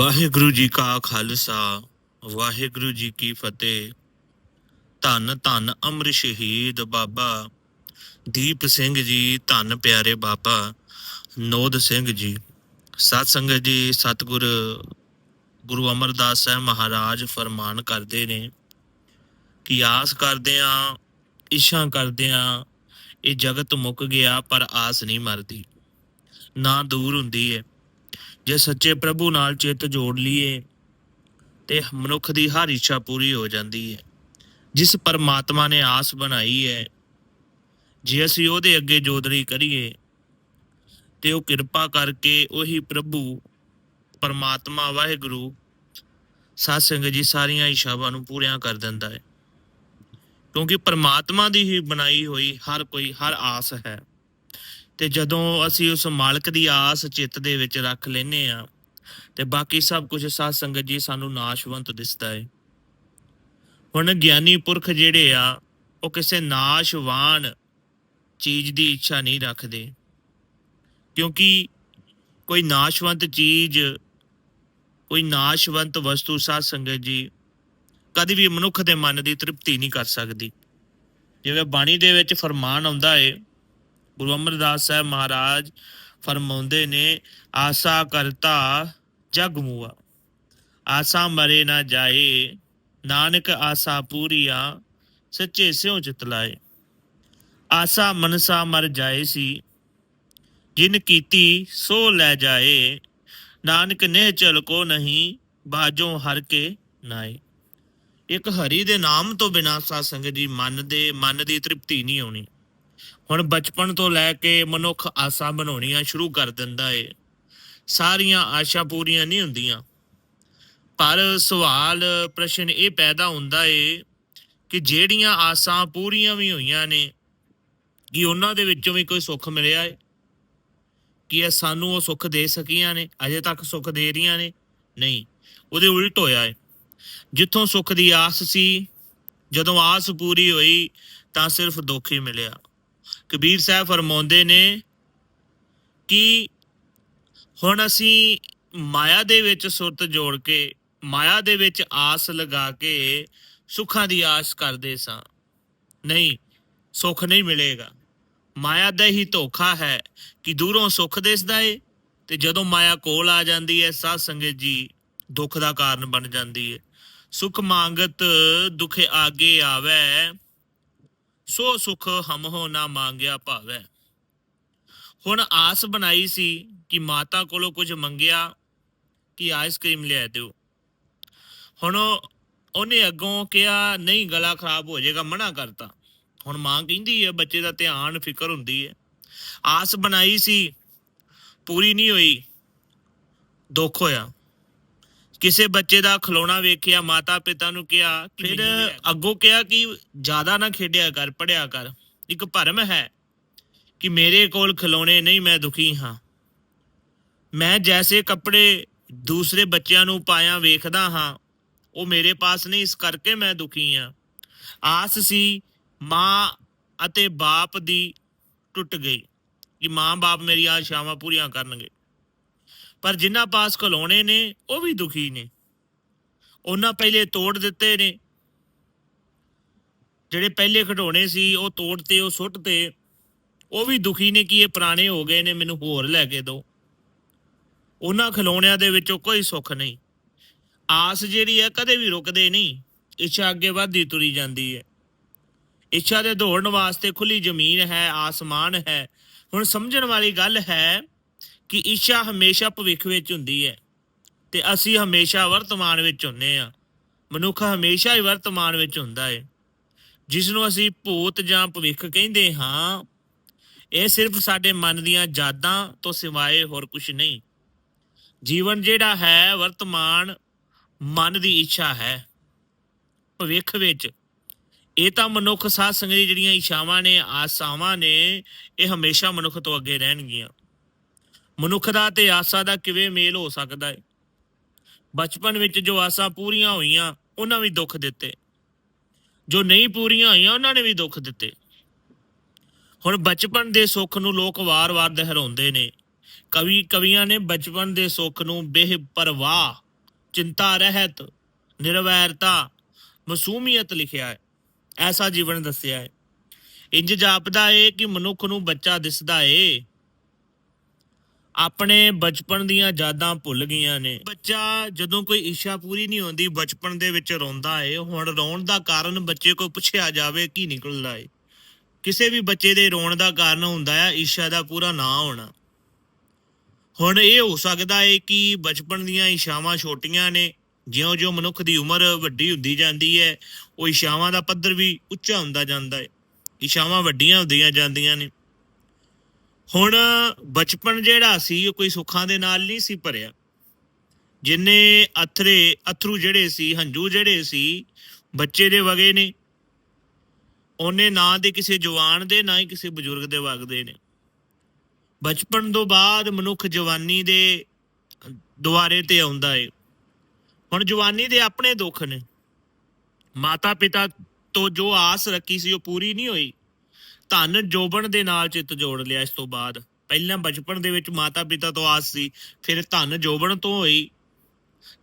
ਵਾਹਿਗੁਰੂ ਜੀ ਕਾ ਖਾਲਸਾ, ਵਾਹਿਗੁਰੂ ਜੀ ਕੀ ਫਤਿਹ। ਧੰਨ ਧੰਨ ਅਮਰ ਸ਼ਹੀਦ ਬਾਬਾ ਦੀਪ ਸਿੰਘ ਜੀ, ਧੰਨ ਪਿਆਰੇ ਬਾਬਾ ਨੋਦ ਸਿੰਘ ਜੀ। ਸਤ ਸੰਗਤ ਜੀ, ਸਤਿਗੁਰ ਗੁਰੂ ਅਮਰਦਾਸ ਸਾਹਿਬ ਮਹਾਰਾਜ ਫਰਮਾਨ ਕਰਦੇ ਨੇ ਕਿ ਆਸ ਕਰਦੇ ਆ ਇਸ਼ਾ ਕਰਦੇ ਆ, ਇਹ ਜਗਤ ਮੁੱਕ ਗਿਆ ਪਰ ਆਸ ਨਹੀਂ ਮਰਦੀ। ਨਾ ਦੂਰ ਹੁੰਦੀ ਹੈ ਜੇ ਸੱਚੇ ਪ੍ਰਭੂ ਨਾਲ ਚਿੱਤ ਜੋੜ ਲਈਏ, ਤੇ ਮਨੁੱਖ ਦੀ ਹਰ ਇੱਛਾ ਪੂਰੀ ਹੋ ਜਾਂਦੀ ਹੈ। ਜਿਸ ਪਰਮਾਤਮਾ ਨੇ ਆਸ ਬਣਾਈ ਹੈ, ਜੇ ਅਸੀਂ ਉਹਦੇ ਅੱਗੇ ਜੋਦਰੀ ਕਰੀਏ, ਤੇ ਉਹ ਕਿਰਪਾ ਕਰਕੇ ਉਹੀ ਪ੍ਰਭੂ, ਪਰਮਾਤਮਾ, ਵਾਹਿਗੁਰੂ, ਸਾਧ ਸੰਗਤ ਜੀ ਸਾਰੀਆਂ ਇੱਛਾਵਾਂ ਨੂੰ ਪੂਰੀਆਂ ਕਰ ਦਿੰਦਾ ਹੈ। ਕਿਉਂਕਿ ਪਰਮਾਤਮਾ ਦੀ ਹੀ ਬਣਾਈ ਹੋਈ ਹਰ ਕੋਈ, ਹਰ ਆਸ ਹੈ। ਤੇ ਜਦੋਂ ਅਸੀਂ ਉਸ ਮਾਲਕ ਦੀ ਆਸ ਚਿੱਤ ਦੇ ਵਿੱਚ ਰੱਖ ਲੈਨੇ ਆ ਤੇ ਬਾਕੀ ਸਭ ਕੁਝ ਸਾਧ ਸੰਗਤ ਜੀ ਸਾਨੂੰ ਨਾਸ਼ਵੰਤ ਦਿਸਦਾ ਹੈ। ਹੁਣ ਗਿਆਨੀ ਪੁਰਖ ਜਿਹੜੇ ਆ, ਉਹ ਕਿਸੇ ਨਾਸ਼ਵਾਨ ਚੀਜ਼ ਦੀ ਇੱਛਾ ਨਹੀਂ ਰੱਖਦੇ। ਕਿਉਂਕਿ ਕੋਈ ਨਾਸ਼ਵੰਤ ਚੀਜ਼, ਕੋਈ ਨਾਸ਼ਵੰਤ ਵਸਤੂ ਸਾਧ ਸੰਗਤ ਜੀ ਕਦੀ ਵੀ ਮਨੁੱਖ ਦੇ ਮਨ ਦੀ ਤ੍ਰਿਪਤੀ ਨਹੀਂ ਕਰ ਸਕਦੀ। ਜਿਵੇਂ ਬਾਣੀ ਦੇ ਵਿੱਚ ਫਰਮਾਨ ਆਉਂਦਾ ਏ ਗੁਰੂ ਅਮਰਦਾਸ ਸਾਹਿਬ ਮਹਾਰਾਜ ਫਰਮਾਉਂਦੇ ਨੇ, ਆਸਾ ਕਰਤਾ ਜਗ ਮੂਆ, ਆਸਾ ਮਰੇ ਨਾ ਜਾਏ, ਨਾਨਕ ਆਸਾ ਪੂਰੀਆ, ਸੱਚੇ ਸਿਉ ਚਿਤ ਲਾਏ। ਆਸਾ ਮਨਸਾ ਮਰ ਜਾਏ ਸੀ, ਜਿਨ ਕੀਤੀ ਸੋ ਲੈ ਜਾਏ, ਨਾਨਕ ਨੇ ਚਲ ਕੋ ਨਹੀਂ, ਬਾਜੋਂ ਹਰ ਕੇ ਨਾਏ। ਇੱਕ ਹਰੀ ਦੇ ਨਾਮ ਤੋਂ ਬਿਨਾ ਸਾਧ ਸੰਗਤ ਜੀ ਮਨ ਦੇ, ਮਨ ਦੀ ਤ੍ਰਿਪਤੀ ਨਹੀਂ ਆਉਣੀ। ਹੁਣ ਬਚਪਨ ਤੋਂ ਲੈ ਕੇ ਮਨੁੱਖ ਆਸਾਂ ਬਣਾਉਣੀਆਂ ਸ਼ੁਰੂ ਕਰ ਦਿੰਦਾ ਏ। ਸਾਰੀਆਂ ਆਸ਼ਾ ਪੂਰੀਆਂ ਨਹੀਂ ਹੁੰਦੀਆਂ। ਪਰ ਸਵਾਲ, ਪ੍ਰਸ਼ਨ ਇਹ ਪੈਦਾ ਹੁੰਦਾ ਏ ਕਿ ਜਿਹੜੀਆਂ ਆਸਾਂ ਪੂਰੀਆਂ ਵੀ ਹੋਈਆਂ ਨੇ, ਕਿ ਉਹਨਾਂ ਦੇ ਵਿੱਚੋਂ ਵੀ ਕੋਈ ਸੁੱਖ ਮਿਲਿਆ ਏ? ਕਿ ਇਹ ਸਾਨੂੰ ਉਹ ਸੁੱਖ ਦੇ ਸਕੀਆਂ ਨੇ, ਅਜੇ ਤੱਕ ਸੁੱਖ ਦੇ ਰਹੀਆਂ ਨੇ? ਨਹੀਂ, ਉਹਦੇ ਉਲਟ ਹੋਇਆ ਏ। ਜਿੱਥੋਂ ਸੁੱਖ ਦੀ ਆਸ ਸੀ, ਜਦੋਂ ਆਸ ਪੂਰੀ ਹੋਈ ਤਾਂ ਸਿਰਫ ਦੁੱਖ ਹੀ ਮਿਲਿਆ। ਕਬੀਰ ਸਾਹਿਬ ਫਰਮਾਉਂਦੇ ਨੇ ਕਿ ਹੁਣ ਅਸੀਂ ਮਾਇਆ ਦੇ ਵਿੱਚ ਸੁਰਤ ਜੋੜ ਕੇ, ਮਾਇਆ ਦੇ ਵਿੱਚ ਆਸ ਲਗਾ ਕੇ ਸੁੱਖਾਂ ਦੀ ਆਸ ਕਰਦੇ ਸਾਂ। ਨਹੀਂ, ਸੁੱਖ ਨਹੀਂ ਮਿਲੇਗਾ। ਮਾਇਆ ਦਾ ਹੀ ਧੋਖਾ ਹੈ ਕਿ ਦੂਰੋਂ ਸੁੱਖ ਦਿਸਦਾ ਏ ਤੇ ਜਦੋਂ ਮਾਇਆ ਕੋਲ ਆ ਜਾਂਦੀ ਹੈ ਸਾਧ ਸੰਗਤ ਜੀ ਦੁੱਖ ਦਾ ਕਾਰਨ ਬਣ ਜਾਂਦੀ ਹੈ ਸੁਖ ਮੰਗਤ ਦੁਖੇ ਆਗੇ ਆਵੇ ਸੋ ਸੁਖ ਹਮਹੋ ਨਾ ਮੰਗਿਆ ਭਾਵੈ। ਹੁਣ ਆਸ ਬਣਾਈ ਸੀ ਕਿ ਮਾਤਾ ਕੋਲੋਂ ਕੁਝ ਮੰਗਿਆ, ਕਿ ਆਈਸਕ੍ਰੀਮ ਲਿਆ ਦਿਓ। ਹੁਣ ਉਹਨੇ ਅੱਗੋਂ ਕਿਹਾ, ਨਹੀਂ, ਗਲਾ ਖਰਾਬ ਹੋ ਜਾਏਗਾ, ਮਨਾ ਕਰਤਾ। ਹੁਣ ਮਾਂ ਕਹਿੰਦੀ ਹੈ, ਬੱਚੇ ਦਾ ਧਿਆਨ, ਫਿਕਰ ਹੁੰਦੀ ਹੈ। ਆਸ ਬਣਾਈ ਸੀ, ਪੂਰੀ ਨਹੀਂ ਹੋਈ, ਦੁੱਖ ਹੋਇਆ। ਕਿਸੇ ਬੱਚੇ ਦਾ ਖਿਲੌਣਾ ਵੇਖਿਆ ਮਾਤਾ ਪਿਤਾ ਨੂੰ ਕਿਹਾ ਫਿਰ ਅੱਗੋਂ ਕਿਹਾ ਕਿ ਜ਼ਿਆਦਾ ਨਾ ਖੇਡਿਆ ਕਰ ਪੜਿਆ ਕਰ। ਇੱਕ ਭਰਮ ਹੈ ਕਿ ਮੇਰੇ ਕੋਲ ਖਿਲੌਣੇ ਨਹੀਂ ਮੈਂ ਦੁਖੀ ਹਾਂ। ਮੈਂ ਜੈਸੇ ਕੱਪੜੇ ਦੂਸਰੇ ਬੱਚਿਆਂ ਨੂੰ ਪਾਇਆ ਵੇਖਦਾ ਹਾਂ ਉਹ ਮੇਰੇ ਪਾਸ ਨਹੀਂ ਇਸ ਕਰਕੇ ਮੈਂ ਦੁਖੀ ਹਾਂ। ਆਸ ਸੀ ਮਾਂ ਅਤੇ ਬਾਪ ਦੀ ਟੁੱਟ ਗਈ ਕਿ ਮਾਂ-ਬਾਪ ਮੇਰੀ ਆਸ਼ਾਵਾਂ ਪੂਰੀਆਂ ਕਰਨਗੇ। ਪਰ ਜਿਨ੍ਹਾਂ ਪਾਸ ਖਿਲੌਣੇ ਨੇ, ਉਹ ਵੀ ਦੁਖੀ ਨੇ। ਉਹਨਾਂ ਪਹਿਲੇ ਤੋੜ ਦਿੱਤੇ ਨੇ। ਜਿਹੜੇ ਪਹਿਲੇ ਖਿਡੌਣੇ ਸੀ, ਉਹ ਤੋੜ ਤੇ ਉਹ ਸੁੱਟ ਤੇ ਉਹ ਵੀ ਦੁਖੀ ਨੇ ਕਿ ਇਹ ਪੁਰਾਣੇ ਹੋ ਗਏ ਨੇ, ਮੈਨੂੰ ਹੋਰ ਲੈ ਕੇ ਦਿਓ। ਉਹਨਾਂ ਖਿਲੌਣਿਆਂ ਦੇ ਵਿੱਚੋਂ ਕੋਈ ਸੁੱਖ ਨਹੀਂ। ਆਸ ਜਿਹੜੀ ਹੈ, ਕਦੇ ਵੀ ਰੁਕਦੇ ਨਹੀਂ। ਇੱਛਾ ਅੱਗੇ ਵਧਦੀ ਤੁਰੀ ਜਾਂਦੀ ਹੈ। ਇੱਛਾ ਦੇ ਦੌੜਨ ਵਾਸਤੇ ਖੁੱਲੀ ਜ਼ਮੀਨ ਹੈ, ਆਸਮਾਨ ਹੈ। ਹੁਣ ਸਮਝਣ ਵਾਲੀ ਗੱਲ ਹੈ ਕਿ ਇੱਛਾ ਹਮੇਸ਼ਾ ਭਵਿੱਖ ਵਿੱਚ ਹੁੰਦੀ ਹੈ ਤੇ ਅਸੀਂ ਹਮੇਸ਼ਾ ਵਰਤਮਾਨ ਵਿੱਚ ਹੁੰਨੇ ਆ। ਮਨੁੱਖ ਹਮੇਸ਼ਾ ਹੀ ਵਰਤਮਾਨ ਵਿੱਚ ਹੁੰਦਾ ਹੈ। ਜਿਸ ਨੂੰ ਅਸੀਂ ਭੂਤ ਜਾਂ ਭਵਿੱਖ ਕਹਿੰਦੇ ਹਾਂ, ਇਹ ਸਿਰਫ ਸਾਡੇ ਮਨ ਦੀਆਂ ਯਾਦਾਂ ਤੋਂ ਸਿਵਾਏ ਹੋਰ ਕੁਝ ਨਹੀਂ। ਜੀਵਨ ਜਿਹੜਾ ਹੈ, ਵਰਤਮਾਨ ਮਨ ਦੀ ਇੱਛਾ ਹੈ। ਭਵਿੱਖ ਵਿੱਚ ਇਹ ਤਾਂ ਮਨੁੱਖ ਸਾਧ ਸੰਗਤ ਜਿਹੜੀਆਂ ਇੱਛਾਵਾਂ ਨੇ, ਆਸਾਵਾਂ ਨੇ, ਇਹ ਹਮੇਸ਼ਾ ਮਨੁੱਖ ਤੋਂ ਅੱਗੇ ਰਹਿਣਗੀਆਂ। ਮਨੁੱਖ ਦਾ ਤੇ ਆਸਾ ਦਾ ਕਿਵੇਂ ਮੇਲ ਹੋ ਸਕਦਾ ਹੈ ਬਚਪਨ ਵਿੱਚ ਜੋ ਆਸਾਂ ਪੂਰੀਆਂ ਹੋਈਆਂ, ਉਹਨਾਂ ਵੀ ਦੁੱਖ ਦਿੱਤੇ। ਜੋ ਨਹੀਂ ਪੂਰੀਆਂ ਹੋਈਆਂ, ਉਹਨਾਂ ਨੇ ਵੀ ਦੁੱਖ ਦਿੱਤੇ। ਹੁਣ ਬਚਪਨ ਦੇ ਸੁੱਖ ਨੂੰ ਲੋਕ ਵਾਰ-ਵਾਰ ਦੁਹਰਾਉਂਦੇ ਨੇ। ਕਵੀ, ਕਵੀਆਂ ਨੇ ਬਚਪਨ ਦੇ ਸੁੱਖ ਨੂੰ ਬੇਪਰਵਾਹ, ਚਿੰਤਾ, ਰਹਿਤ, ਨਿਰਵੈਰਤਾ, ਮਸੂਮੀਅਤ ਲਿਖਿਆ ਹੈ ਐਸਾ ਜੀਵਨ ਦੱਸਿਆ ਹੈ ਇੰਜ ਜਾਪਦਾ ਏ ਕਿ ਮਨੁੱਖ ਨੂੰ ਬੱਚਾ ਦਿਸਦਾ ਏ। ਆਪਣੇ ਬਚਪਨ ਦੀਆਂ ਯਾਦਾਂ ਭੁੱਲ ਗਈਆਂ ਨੇ। ਬੱਚਾ ਜਦੋਂ ਕੋਈ ਇੱਛਾ ਪੂਰੀ ਨਹੀਂ ਹੁੰਦੀ, ਬਚਪਨ ਦੇ ਵਿੱਚ ਰੋਂਦਾ ਏ। ਹੁਣ ਰੋਣ ਦਾ ਕਾਰਨ ਬੱਚੇ ਕੋਲ ਪੁੱਛਿਆ ਜਾਵੇ ਕੀ ਨਿਕਲਦਾ ਏ। ਕਿਸੇ ਵੀ ਬੱਚੇ ਦੇ ਰੋਣ ਦਾ ਕਾਰਨ ਹੁੰਦਾ ਹੈ ਇੱਛਾ ਦਾ ਪੂਰਾ ਨਾ ਹੋਣਾ। ਹੁਣ ਇਹ ਹੋ ਸਕਦਾ ਏ ਕਿ ਬਚਪਨ ਦੀਆਂ ਇੱਛਾਵਾਂ ਛੋਟੀਆਂ ਨੇ। ਜਿਉਂ-ਜਿਉਂ ਮਨੁੱਖ ਦੀ ਉਮਰ ਵੱਡੀ ਹੁੰਦੀ ਜਾਂਦੀ ਹੈ ਉਹ ਇੱਛਾਵਾਂ ਦਾ ਪੱਧਰ ਵੀ ਉੱਚਾ ਹੁੰਦਾ ਜਾਂਦਾ ਹੈ ਇੱਛਾਵਾਂ ਵੱਡੀਆਂ ਹੁੰਦੀਆਂ ਜਾਂਦੀਆਂ ਨੇ। ਹੁਣ ਬਚਪਨ ਜਿਹੜਾ ਸੀ, ਉਹ ਕੋਈ ਸੁੱਖਾਂ ਦੇ ਨਾਲ ਨਹੀਂ ਸੀ ਭਰਿਆ। ਜਿੰਨੇ ਅਥਰੇ, ਅਥਰੂ ਜਿਹੜੇ ਸੀ, ਹੰਝੂ ਜਿਹੜੇ ਸੀ, ਬੱਚੇ ਦੇ ਵਗੇ ਨੇ। ਉਹਨੇ ਨਾ ਦੇ ਕਿਸੇ ਜਵਾਨ ਦੇ, ਨਾ ਹੀ ਕਿਸੇ ਬਜ਼ੁਰਗ ਦੇ ਵਗਦੇ ਨੇ। ਬਚਪਨ ਤੋਂ ਬਾਅਦ ਮਨੁੱਖ ਜਵਾਨੀ ਦੇ ਦੁਆਰੇ ਤੇ ਆਉਂਦਾ ਏ। ਹੁਣ ਜਵਾਨੀ ਦੇ ਆਪਣੇ ਦੁੱਖ ਨੇ। ਮਾਤਾ ਪਿਤਾ ਤੋਂ ਜੋ ਆਸ ਰੱਖੀ ਸੀ, ਉਹ ਪੂਰੀ ਨਹੀਂ ਹੋਈ। ਧਨ ਜੋਬਨ ਦੇ ਨਾਲ ਚਿੱਤ ਜੋੜ ਲਿਆ ਇਸ ਤੋਂ ਬਾਅਦ। ਪਹਿਲਾਂ ਬਚਪਨ ਦੇ ਵਿੱਚ ਮਾਤਾ ਪਿਤਾ ਤੋਂ ਆਸ ਸੀ, ਫਿਰ ਧਨ ਜੋਬਨ ਤੋਂ ਹੋਈ।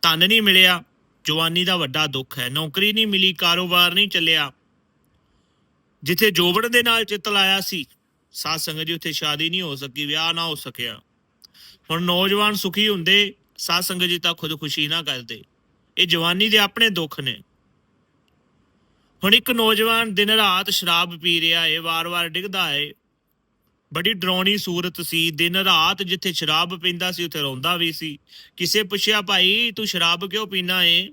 ਧਨ ਨਹੀਂ ਮਿਲਿਆ, ਜਵਾਨੀ ਦਾ ਵੱਡਾ ਦੁੱਖ ਹੈ। ਨੌਕਰੀ ਨਹੀਂ ਮਿਲੀ, ਕਾਰੋਬਾਰ ਨਹੀਂ ਚੱਲਿਆ। ਜਿੱਥੇ ਜੋਬਨ ਦੇ ਨਾਲ ਚਿੱਤ ਲਾਇਆ ਸੀ, ਸਾਧ ਸੰਗਤ ਜੀ, ਉੱਥੇ ਸ਼ਾਦੀ ਨਹੀਂ ਹੋ ਸਕੀ, ਵਿਆਹ ਨਾ ਹੋ ਸਕਿਆ। ਹੁਣ ਨੌਜਵਾਨ ਸੁਖੀ ਹੁੰਦੇ, ਸਾਧ ਸੰਗਤ ਜੀ ਤਾਂ ਖੁਦਕੁਸ਼ੀ ਨਾ ਕਰਦੇ। ਇਹ ਜਵਾਨੀ ਦੇ ਆਪਣੇ ਦੁੱਖ ਨੇ। ਹੁਣ ਇੱਕ ਨੌਜਵਾਨ ਦਿਨ ਰਾਤ ਸ਼ਰਾਬ ਪੀ ਰਿਹਾ ਏ, ਵਾਰ-ਵਾਰ ਡਿੱਗਦਾ ਏ। ਬੜੀ ਡਰਾਉਣੀ ਸੂਰਤ ਸੀ। ਦਿਨ ਰਾਤ ਜਿੱਥੇ ਸ਼ਰਾਬ ਪੀਂਦਾ ਸੀ, ਉੱਥੇ ਰੋਂਦਾ ਵੀ ਸੀ। ਕਿਸੇ ਪੁੱਛਿਆ, ਭਾਈ, ਤੂੰ ਸ਼ਰਾਬ ਕਿਉਂ ਪੀਣਾ ਏ?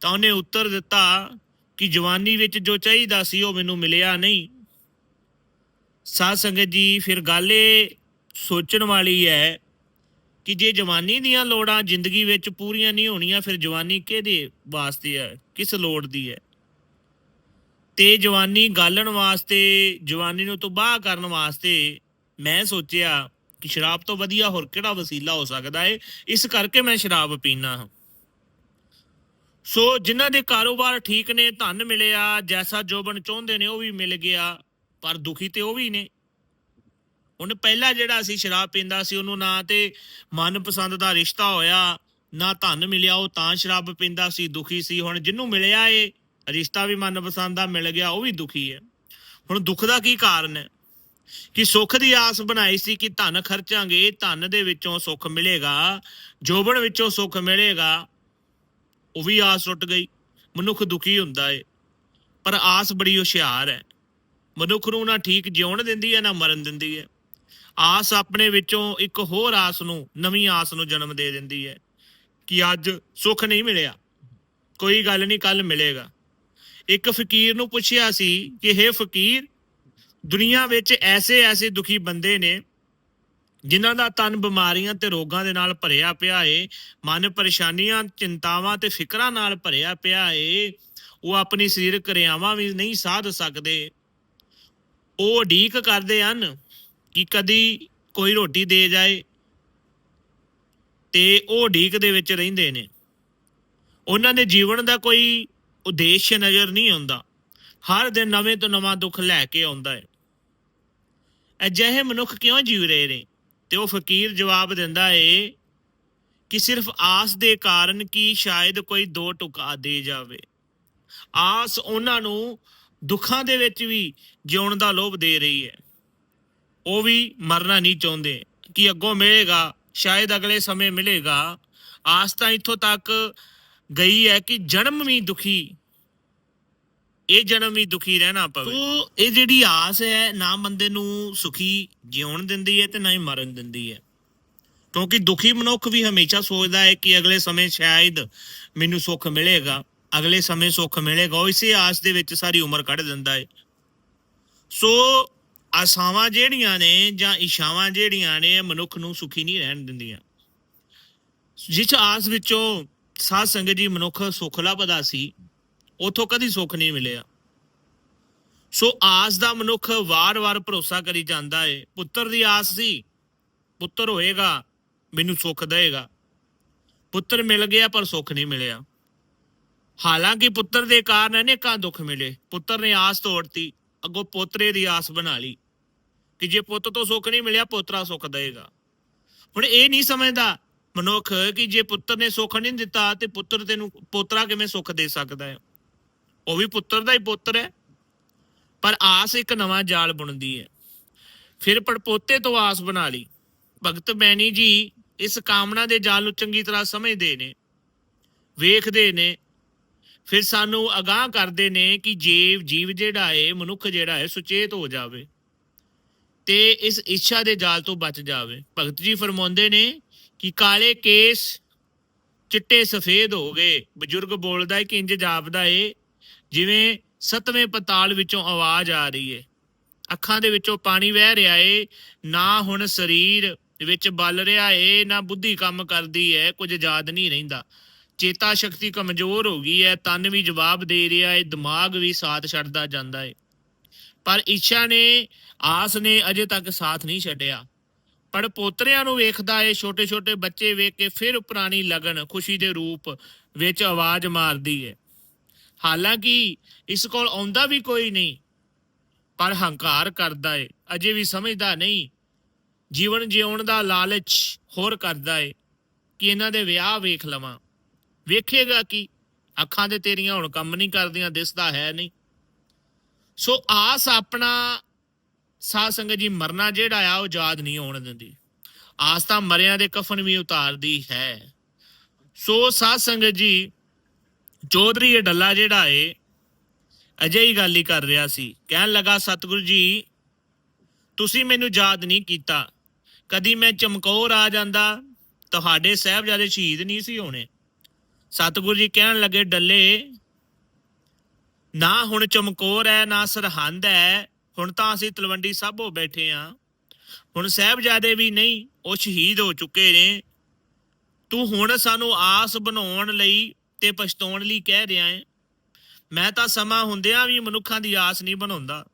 ਤਾਂ ਉਹਨੇ ਉੱਤਰ ਦਿੱਤਾ ਕਿ ਜਵਾਨੀ ਵਿੱਚ ਜੋ ਚਾਹੀਦਾ ਸੀ, ਉਹ ਮੈਨੂੰ ਮਿਲਿਆ ਨਹੀਂ। ਸਾਧ ਸੰਗਤ ਜੀ, ਫਿਰ ਗੱਲ ਇਹ ਸੋਚਣ ਵਾਲੀ ਹੈ ਕਿ ਜੇ ਜਵਾਨੀ ਦੀਆਂ ਲੋੜਾਂ ਜ਼ਿੰਦਗੀ ਵਿੱਚ ਪੂਰੀਆਂ ਨਹੀਂ ਹੋਣੀਆਂ, ਫਿਰ ਜਵਾਨੀ ਕਿਹਦੇ ਵਾਸਤੇ ਹੈ? ਕਿਸ ਲੋੜ ਦੀ ਹੈ? ਤੇ ਜਵਾਨੀ ਗਾਲਣ ਵਾਸਤੇ, ਜਵਾਨੀ ਨੂੰ ਤਬਾਹ ਕਰਨ ਵਾਸਤੇ ਮੈਂ ਸੋਚਿਆ ਕਿ ਸ਼ਰਾਬ ਤੋਂ ਵਧੀਆ ਹੋਰ ਕਿਹੜਾ ਵਸੀਲਾ ਹੋ ਸਕਦਾ ਹੈ ਇਸ ਕਰਕੇ ਮੈਂ ਸ਼ਰਾਬ ਪੀਣਾ ਹਾਂ। ਸੋ ਜਿਨ੍ਹਾਂ ਦੇ ਕਾਰੋਬਾਰ ਠੀਕ ਨੇ, ਧਨ ਮਿਲਿਆ, ਜੈਸਾ ਜੋਬਨ ਚਾਹੁੰਦੇ ਨੇ ਉਹ ਵੀ ਮਿਲ ਗਿਆ, ਪਰ ਦੁਖੀ ਤੇ ਉਹ ਵੀ ਨੇ। ਹੁਣ ਪਹਿਲਾਂ ਜਿਹੜਾ ਸੀ ਸ਼ਰਾਬ ਪੀਂਦਾ ਸੀ ਉਹਨੂੰ ਨਾ ਤੇ ਮਨਪਸੰਦ ਦਾ ਰਿਸ਼ਤਾ ਹੋਇਆ, ਨਾ ਧਨ ਮਿਲਿਆ, ਉਹ ਤਾਂ ਸ਼ਰਾਬ ਪੀਂਦਾ ਸੀ, ਦੁਖੀ ਸੀ। ਹੁਣ ਜਿਹਨੂੰ ਮਿਲਿਆ ਏ ਰਿਸ਼ਤਾ ਵੀ ਮਨਪਸੰਦ ਦਾ ਮਿਲ ਗਿਆ, ਉਹ ਵੀ ਦੁਖੀ ਹੈ। ਹੁਣ ਦੁੱਖ ਦਾ ਕੀ ਕਾਰਨ ਹੈ? ਕਿ ਸੁੱਖ ਦੀ ਆਸ ਬਣਾਈ ਸੀ ਕਿ ਧਨ ਖਰਚਾਂਗੇ, ਧਨ ਦੇ ਵਿੱਚੋਂ ਸੁੱਖ ਮਿਲੇਗਾ, ਜੋਬਨ ਵਿੱਚੋਂ ਸੁੱਖ ਮਿਲੇਗਾ, ਉਹ ਵੀ ਆਸ ਟੁੱਟ ਗਈ। ਮਨੁੱਖ ਦੁਖੀ ਹੁੰਦਾ ਏ, ਪਰ ਆਸ ਬੜੀ ਹੁਸ਼ਿਆਰ ਹੈ। ਮਨੁੱਖ ਨੂੰ ਨਾ ਠੀਕ ਜਿਉਣ ਦਿੰਦੀ ਹੈ, ਨਾ ਮਰਨ ਦਿੰਦੀ ਹੈ। ਆਸ ਆਪਣੇ ਵਿੱਚੋਂ ਇੱਕ ਹੋਰ ਆਸ ਨੂੰ, ਨਵੀਂ ਆਸ ਨੂੰ ਜਨਮ ਦੇ ਦਿੰਦੀ ਹੈ ਕਿ ਅੱਜ ਸੁੱਖ ਨਹੀਂ ਮਿਲਿਆ, ਕੋਈ ਗੱਲ ਨਹੀਂ ਕੱਲ ਮਿਲੇਗਾ। ਇੱਕ ਫਕੀਰ ਨੂੰ ਪੁੱਛਿਆ ਸੀ ਕਿ हे ਫਕੀਰ, ਦੁਨੀਆ ਵਿੱਚ ਐਸੇ ਐਸੇ ਦੁਖੀ ਬੰਦੇ ਨੇ ਜਿਨ੍ਹਾਂ ਦਾ ਤਨ ਬਿਮਾਰੀਆਂ ਤੇ ਰੋਗਾਂ ਦੇ ਨਾਲ ਭਰਿਆ ਪਿਆ ਏ, ਮਨ ਪਰੇਸ਼ਾਨੀਆਂ, ਚਿੰਤਾਵਾਂ ਤੇ ਫਿਕਰਾਂ ਨਾਲ ਭਰਿਆ ਪਿਆ ਏ, ਉਹ ਆਪਣੀ ਸਰੀਰਕ ਕਿਰਿਆਵਾਂ ਵੀ ਨਹੀਂ ਸਾਧ ਸਕਦੇ। ਉਹ ਢੀਕ ਕਰਦੇ ਹਨ ਕਿ ਕਦੀ ਕੋਈ ਰੋਟੀ ਦੇ ਜਾਏ ਤੇ ਉਹ ਢੀਕ ਦੇ ਵਿੱਚ ਰਹਿੰਦੇ ਨੇ। ਉਹਨਾਂ ਦੇ ਜੀਵਨ ਦਾ ਕੋਈ ਉਦੇਸ਼ ਨਜ਼ਰ ਨਹੀਂ ਆਉਂਦਾ। ਹਰ ਦਿਨ ਨਵੇਂ ਤੋਂ ਨਵਾਂ ਦੁੱਖ ਲੈ ਕੇ ਆਉਂਦਾ ਹੈ ਅਜਿਹੇ ਮਨੁੱਖ ਕਿਉਂ ਜੀਵ ਰਹੇ ਨੇ? ਤੇ ਉਹ ਫਕੀਰ ਜਵਾਬ ਦਿੰਦਾ ਏ ਕਿ ਸਿਰਫ ਆਸ ਦੇ ਕਾਰਨ ਕੀ ਸ਼ਾਇਦ ਕੋਈ ਦੋ ਟੁਕਾ ਦੇ ਜਾਵੇ। ਆਸ ਉਹਨਾਂ ਨੂੰ ਦੁੱਖਾਂ ਦੇ ਵਿੱਚ ਵੀ ਜਿਉਣ ਦਾ ਲੋਭ ਦੇ ਰਹੀ ਹੈ ਉਹ ਵੀ ਮਰਨਾ ਨਹੀਂ ਚਾਹੁੰਦੇ ਕਿ ਅੱਗੋਂ ਮਿਲੇਗਾ, ਸ਼ਾਇਦ ਅਗਲੇ ਸਮੇਂ ਮਿਲੇਗਾ। ਆਸ ਤਾਂ ਇੱਥੋਂ ਤੱਕ ਗਈ ਹੈ ਕਿ ਜਨਮ ਵੀ ਦੁਖੀ, ਇਹ ਜਨਮ ਵੀ ਦੁਖੀ ਰਹਿਣਾ ਪਵੇ। ਤੋ ਇਹ ਜਿਹੜੀ ਆਸ ਹੈ, ਨਾ ਬੰਦੇ ਨੂੰ ਸੁਖੀ ਜਿਉਣ ਦਿੰਦੀ ਹੈ ਤੇ ਨਾ ਹੀ ਮਰਨ ਦਿੰਦੀ ਹੈ। ਕਿਉਂਕਿ ਦੁਖੀ ਮਨੁੱਖ ਵੀ ਹਮੇਸ਼ਾ ਸੋਚਦਾ ਹੈ ਕਿ ਅਗਲੇ ਸਮੇਂ ਸ਼ਾਇਦ ਮੈਨੂੰ ਸੁੱਖ ਮਿਲੇਗਾ, ਅਗਲੇ ਸਮੇਂ ਸੁੱਖ ਮਿਲੇਗਾ, ਉਹ ਇਸੇ ਆਸ ਦੇ ਵਿੱਚ ਸਾਰੀ ਉਮਰ ਕੱਢ ਦਿੰਦਾ ਹੈ। ਸੋ ਆਸਾਵਾਂ ਜਿਹੜੀਆਂ ਨੇ ਜਾਂ ਇਸ਼ਾਵਾਂ ਜਿਹੜੀਆਂ ਨੇ, ਇਹ ਮਨੁੱਖ ਨੂੰ ਸੁਖੀ ਨਹੀਂ ਰਹਿਣ ਦਿੰਦੀਆਂ। ਜਿਸ ਆਸ ਵਿੱਚੋਂ ਸਾਧ ਸੰਗਤ ਜੀ ਮਨੁੱਖ ਸੁੱਖ ਲੱਭਦਾ ਸੀ, ਉਥੋਂ ਕਦੀ ਸੁੱਖ ਨਹੀਂ ਮਿਲਿਆ। ਸੋ ਆਸ ਦਾ ਮਨੁੱਖ ਵਾਰ-ਵਾਰ ਭਰੋਸਾ ਕਰੀ ਜਾਂਦਾ ਏ, ਪੁੱਤਰ ਦੀ ਆਸ ਸੀ, ਪੁੱਤਰ ਹੋਏਗਾ, ਮੈਨੂੰ ਸੁੱਖ ਦੇਗਾ ਪੁੱਤਰ ਮਿਲ ਗਿਆ ਪਰ ਸੁੱਖ ਨਹੀਂ ਮਿਲਿਆ। ਹਾਲਾਂਕਿ ਪੁੱਤਰ ਦੇ ਕਾਰਨ ਅਨੇਕਾਂ ਦੁੱਖ ਮਿਲੇ। ਪੁੱਤਰ ਨੇ ਆਸ ਤੋੜਤੀ, ਅੱਗੋਂ ਪੋਤਰੇ ਦੀ ਆਸ ਬਣਾ ਲਈ ਕਿ ਜੇ ਪੁੱਤ ਤੋਂ ਸੁੱਖ ਨਹੀਂ ਮਿਲਿਆ, ਪੋਤਰਾ ਸੁੱਖ ਦੇਗਾ ਹੁਣ ਇਹ ਨਹੀਂ ਸਮਝਦਾ ਮਨੁੱਖ ਕਿ ਜੇ ਪੁੱਤਰ ਨੇ ਸੁੱਖ ਨਹੀਂ ਦਿੱਤਾ ਤੇ ਪੁੱਤਰ ਤੈਨੂੰ ਪੋਤਰਾ ਕਿਵੇਂ ਸੁੱਖ ਦੇ ਸਕਦਾ ਹੈ? ਉਹ ਵੀ ਪੁੱਤਰ ਦਾ ਹੀ ਪੁੱਤਰ ਹੈ। ਪਰ ਆਸ ਇੱਕ ਨਵਾਂ ਜਾਲ ਬੁਣਦੀ ਹੈ। ਫਿਰ ਪੜਪੋਤੇ ਤੋਂ ਆਸ ਬਣਾ ਲਈ। ਭਗਤ ਬੈਣੀ ਜੀ ਇਸ ਕਾਮਨਾ ਦੇ ਜਾਲ ਨੂੰ ਚੰਗੀ ਤਰ੍ਹਾਂ ਸਮਝਦੇ ਨੇ, ਵੇਖਦੇ ਨੇ। ਫਿਰ ਸਾਨੂੰ ਅਗਾਹ ਕਰਦੇ ਨੇ ਕਿ ਜੀਵ ਜੀਵ ਜਿਹੜਾ ਹੈ, ਮਨੁੱਖ ਜਿਹੜਾ ਹੈ, ਸੁਚੇਤ ਹੋ ਜਾਵੇ ਤੇ ਇਸ ਇੱਛਾ ਦੇ ਜਾਲ ਤੋਂ ਬਚ ਜਾਵੇ। ਭਗਤ ਜੀ ਫਰਮਾਉਂਦੇ ਨੇ ਕਿ ਕਾਲੇ ਕੇਸ ਚਿੱਟੇ ਸਫੇਦ ਹੋ ਗਏ। ਬਜ਼ੁਰਗ ਬੋਲਦਾ ਹੈ ਕਿ ਇੰਜ ਜਾਪਦਾ ਏ, ਜਿਵੇਂ ਸਤਵੇਂ ਪਤਾਲ ਵਿੱਚੋਂ ਆਵਾਜ਼ ਆ ਰਹੀ ਏ। ਅੱਖਾਂ ਦੇ ਵਿੱਚੋਂ ਪਾਣੀ ਵਹਿ ਰਿਹਾ ਏ, ਨਾ ਹੁਣ ਸਰੀਰ ਵਿੱਚ ਬਲ ਰਿਹਾ ਏ, ਨਾ ਬੁੱਧੀ ਕੰਮ ਕਰਦੀ ਏ, ਕੁਝ ਯਾਦ ਨਹੀਂ ਰਹਿੰਦਾ। ਚੇਤਾ ਸ਼ਕਤੀ ਕਮਜ਼ੋਰ ਹੋ ਗਈ ਹੈ ਤਨ ਵੀ ਜਵਾਬ ਦੇ ਰਿਹਾ ਏ, ਦਿਮਾਗ ਵੀ ਸਾਥ ਛੱਡਦਾ ਜਾਂਦਾ ਏ। ਪਰ ਇੱਛਾ ਨੇ, ਆਸ ਨੇ ਅਜੇ ਤੱਕ ਸਾਥ ਨਹੀਂ ਛੱਡਿਆ। ਪਰ ਪੋਤਰਿਆਂ ਨੂੰ ਵੇਖਦਾ ਏ ਛੋਟੇ ਛੋਟੇ ਬੱਚੇ ਵੇਖ ਕੇ ਫਿਰ ਪੁਰਾਣੀ ਲਗਨ ਖੁਸ਼ੀ ਦੇ ਰੂਪ ਵਿੱਚ ਆਵਾਜ਼ ਮਾਰਦੀ ਏ। ਹਾਲਾਂਕਿ ਇਸ ਕੋਲ ਆਉਂਦਾ ਵੀ ਕੋਈ ਨਹੀਂ, ਪਰ ਹੰਕਾਰ ਕਰਦਾ ਏ। ਅਜੇ ਵੀ ਸਮਝਦਾ ਨਹੀਂ, ਜੀਵਨ ਜਿਉਣ ਦਾ ਲਾਲਚ ਹੋਰ ਕਰਦਾ ਏ ਕਿ ਇਹਨਾਂ ਦੇ ਵਿਆਹ ਵੇਖ ਲਵਾਂ। ਵੇਖੇਗਾ ਕਿ, ਅੱਖਾਂ ਦੇ ਤੇਰੀਆਂ ਹੁਣ ਕੰਮ ਨਹੀਂ ਕਰਦੀਆਂ, ਦਿਸਦਾ ਹੈ ਨਹੀਂ। ਸੋ ਆਸ ਆਪਣਾ ਸਾਧ ਸੰਗਤ ਜੀ, ਮਰਨਾ ਜਿਹੜਾ ਆ, ਉਹ ਯਾਦ ਨਹੀਂ ਹੋਣ ਦਿੰਦੀ। ਆਸ ਤਾਂ ਮਰਿਆਂ ਦੇ ਕਫਨ ਵੀ ਉਤਾਰਦੀ ਹੈ। ਸੋ ਸਾਧ ਸੰਗਤ ਜੀ, ਚੌਧਰੀ ਇਹ ਡੱਲਾ ਜਿਹੜਾ ਏ ਅਜੇ ਹੀ ਗੱਲ ਹੀ ਕਰ ਰਿਹਾ ਸੀ। ਕਹਿਣ ਲੱਗਾ, ਸਤਿਗੁਰੂ ਜੀ, ਤੁਸੀਂ ਮੈਨੂੰ ਯਾਦ ਨਹੀਂ ਕੀਤਾ। ਕਦੀ ਮੈਂ ਚਮਕੌਰ ਆ ਜਾਂਦਾ, ਤੁਹਾਡੇ ਸਾਹਿਬਜ਼ਾਦੇ ਸ਼ਹੀਦ ਨਹੀਂ ਸੀ ਹੋਣੇ। ਸਤਿਗੁਰੂ ਜੀ ਕਹਿਣ ਲੱਗੇ, ਡੱਲੇ, ਨਾ ਹੁਣ ਚਮਕੌਰ ਹੈ ਨਾ ਸਰਹੰਦ ਹੈ ਹੁਣ ਤਾਂ ਅਸੀਂ ਤਲਵੰਡੀ ਸਾਬੋ ਬੈਠੇ ਆ। ਹੁਣ ਸਾਹਿਬਜ਼ਾਦੇ ਵੀ ਨਹੀਂ, ਉਹ ਸ਼ਹੀਦ ਹੋ ਚੁੱਕੇ ਨੇ। ਤੂੰ ਹੁਣ ਸਾਨੂੰ ਆਸ ਬਣਾਉਣ ਲਈ ਤੇ ਪਛਤਾਉਣ ਲਈ ਕਹਿ ਰਿਹਾ ਹੈ ਮੈਂ ਤਾਂ ਸਮਾਂ ਹੁੰਦਿਆਂ ਵੀ ਮਨੁੱਖਾਂ ਦੀ ਆਸ ਨਹੀਂ ਬਣਾਉਂਦਾ।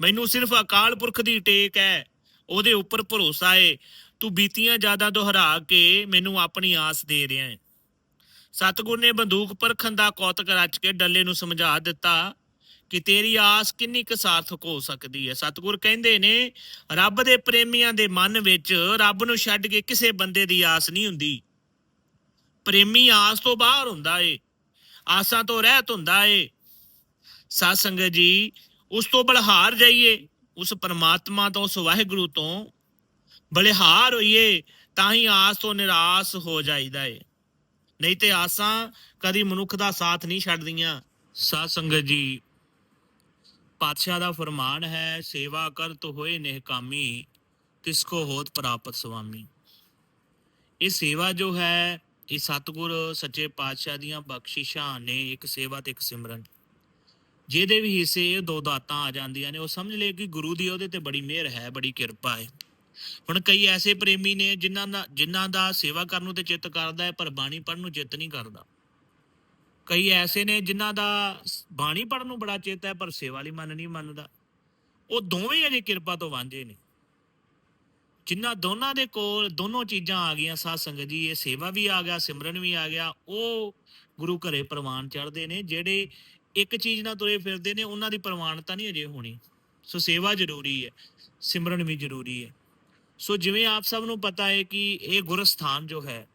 ਮੈਨੂੰ ਸਿਰਫ ਅਕਾਲ ਪੁਰਖ ਦੀ ਟੇਕ ਹੈ ਉਹਦੇ ਉੱਪਰ ਭਰੋਸਾ ਏ। ਤੂੰ ਬੀਤੀਆਂ ਜ਼ਿਆਦਾ ਦੁਹਰਾ ਕੇ ਮੈਨੂੰ ਆਪਣੀ ਆਸ ਦੇ ਰਿਹਾ ਹੈ ਸਤਿਗੁਰ ਨੇ ਬੰਦੂਕ ਪਰਖਣ ਦਾ ਕੌਤਕ ਰਚ ਕੇ ਡੱਲੇ ਨੂੰ ਸਮਝਾ ਦਿੱਤਾ। ਕਿ ਤੇਰੀ ਆਸ ਕਿੰਨੀ ਕੁ ਸਾਰਥਕ ਹੋ ਸਕਦੀ ਹੈ? ਸਤਿਗੁਰ ਕਹਿੰਦੇ ਨੇ, ਰੱਬ ਦੇ ਪ੍ਰੇਮੀਆਂ ਦੇ ਮਨ ਵਿੱਚ ਰੱਬ ਨੂੰ ਛੱਡ ਕੇ ਕਿਸੇ ਬੰਦੇ ਦੀ ਆਸ ਨਹੀਂ ਹੁੰਦੀ। ਪ੍ਰੇਮੀ ਆਸ ਤੋਂ ਬਾਹਰ ਹੁੰਦਾ ਏ, ਆਸਾਂ ਤੋਂ ਰਹਿਤ ਹੁੰਦਾ ਏ। ਸਾਧ ਸੰਗਤ ਜੀ, ਉਸ ਤੋਂ ਬਲਹਾਰ ਜਾਈਏ, ਉਸ ਪਰਮਾਤਮਾ ਤੋਂ, ਉਸ ਵਾਹਿਗੁਰੂ ਤੋਂ ਬਲਿਹਾਰ ਹੋਈਏ, ਤਾਂ ਹੀ ਆਸ ਤੋਂ ਨਿਰਾਸ਼ ਹੋ ਜਾਈਦਾ ਏ। ਨਹੀਂ ਤੇ ਆਸਾਂ ਕਦੀ ਮਨੁੱਖ ਦਾ ਸਾਥ ਨਹੀਂ ਛੱਡਦੀਆਂ। ਸਾਧ ਸੰਗਤ ਜੀ ਪਾਤਸ਼ਾਹ ਦਾ ਫਰਮਾਨ ਹੈ, ਸੇਵਾ ਕਰਤ ਹੋਏ ਨਿਹਕਾਮੀ ਤਿਸ ਕੋ ਹੋਤ ਪ੍ਰਾਪਤ ਸੁਆਮੀ। ਇਹ ਸੇਵਾ ਜੋ ਹੈ, ਇਹ ਸਤਿਗੁਰ ਸੱਚੇ ਪਾਤਸ਼ਾਹ ਦੀਆਂ ਬਖਸ਼ਿਸ਼ਾਂ ਨੇ ਇੱਕ ਸੇਵਾ ਤੇ ਇੱਕ ਸਿਮਰਨ। ਜਿਹਦੇ ਵੀ ਹਿੱਸੇ ਇਹ ਦੋ ਦਾਤਾਂ ਆ ਜਾਂਦੀਆਂ ਨੇ, ਉਹ ਸਮਝ ਲਏ ਕਿ ਗੁਰੂ ਦੀ ਉਹਦੇ ਤੇ ਬੜੀ ਮਿਹਰ ਹੈ, ਬੜੀ ਕਿਰਪਾ ਹੈ। ਹੁਣ ਕਈ ਐਸੇ ਪ੍ਰੇਮੀ ਨੇ ਜਿਨ੍ਹਾਂ ਦਾ ਜਿਨ੍ਹਾਂ ਦਾ ਸੇਵਾ ਕਰਨ ਨੂੰ ਤੇ ਚਿੱਤ ਕਰਦਾ ਹੈ, ਪਰ ਬਾਣੀ ਪੜਨ ਨੂੰ ਚਿੱਤ ਨਹੀਂ ਕਰਦਾ। ਕਈ ਐਸੇ ਨੇ ਜਿਨ੍ਹਾਂ ਦਾ ਬਾਣੀ ਪੜਨ ਨੂੰ ਬੜਾ ਚੇਤਾ ਹੈ, ਪਰ ਸੇਵਾ ਲਈ ਮਨ ਨਹੀਂ ਮੰਨਦਾ। ਉਹ ਦੋਵੇਂ ਅਜੇ ਕਿਰਪਾ ਤੋਂ ਵਾਂਝੇ ਨੇ। ਜਿਨ੍ਹਾਂ ਦੋਨਾਂ ਦੇ ਕੋਲ ਦੋਨੋਂ ਚੀਜ਼ਾਂ ਆ ਗਈਆਂ, ਸਾਧ ਸੰਗਤ ਜੀ, ਇਹ ਸੇਵਾ ਵੀ ਆ ਗਿਆ, ਸਿਮਰਨ ਵੀ ਆ ਗਿਆ, ਉਹ ਗੁਰੂ ਘਰੇ ਪ੍ਰਵਾਨ ਚੜ੍ਹਦੇ ਨੇ, ਜਿਹੜੇ ਇੱਕ ਚੀਜ਼ ਨਾਲ ਤੁਰੇ ਫਿਰਦੇ ਨੇ, ਉਹਨਾਂ ਦੀ ਪ੍ਰਵਾਨਤਾ ਨਹੀਂ ਅਜੇ ਹੋਣੀ। ਸੋ ਸੇਵਾ ਜ਼ਰੂਰੀ ਹੈ, ਸਿਮਰਨ ਵੀ ਜ਼ਰੂਰੀ ਹੈ। ਸੋ ਜਿਵੇਂ ਆਪ ਸਭ ਨੂੰ ਪਤਾ ਹੈ ਕਿ ਇਹ ਗੁਰਸਥਾਨ ਜੋ ਹੈ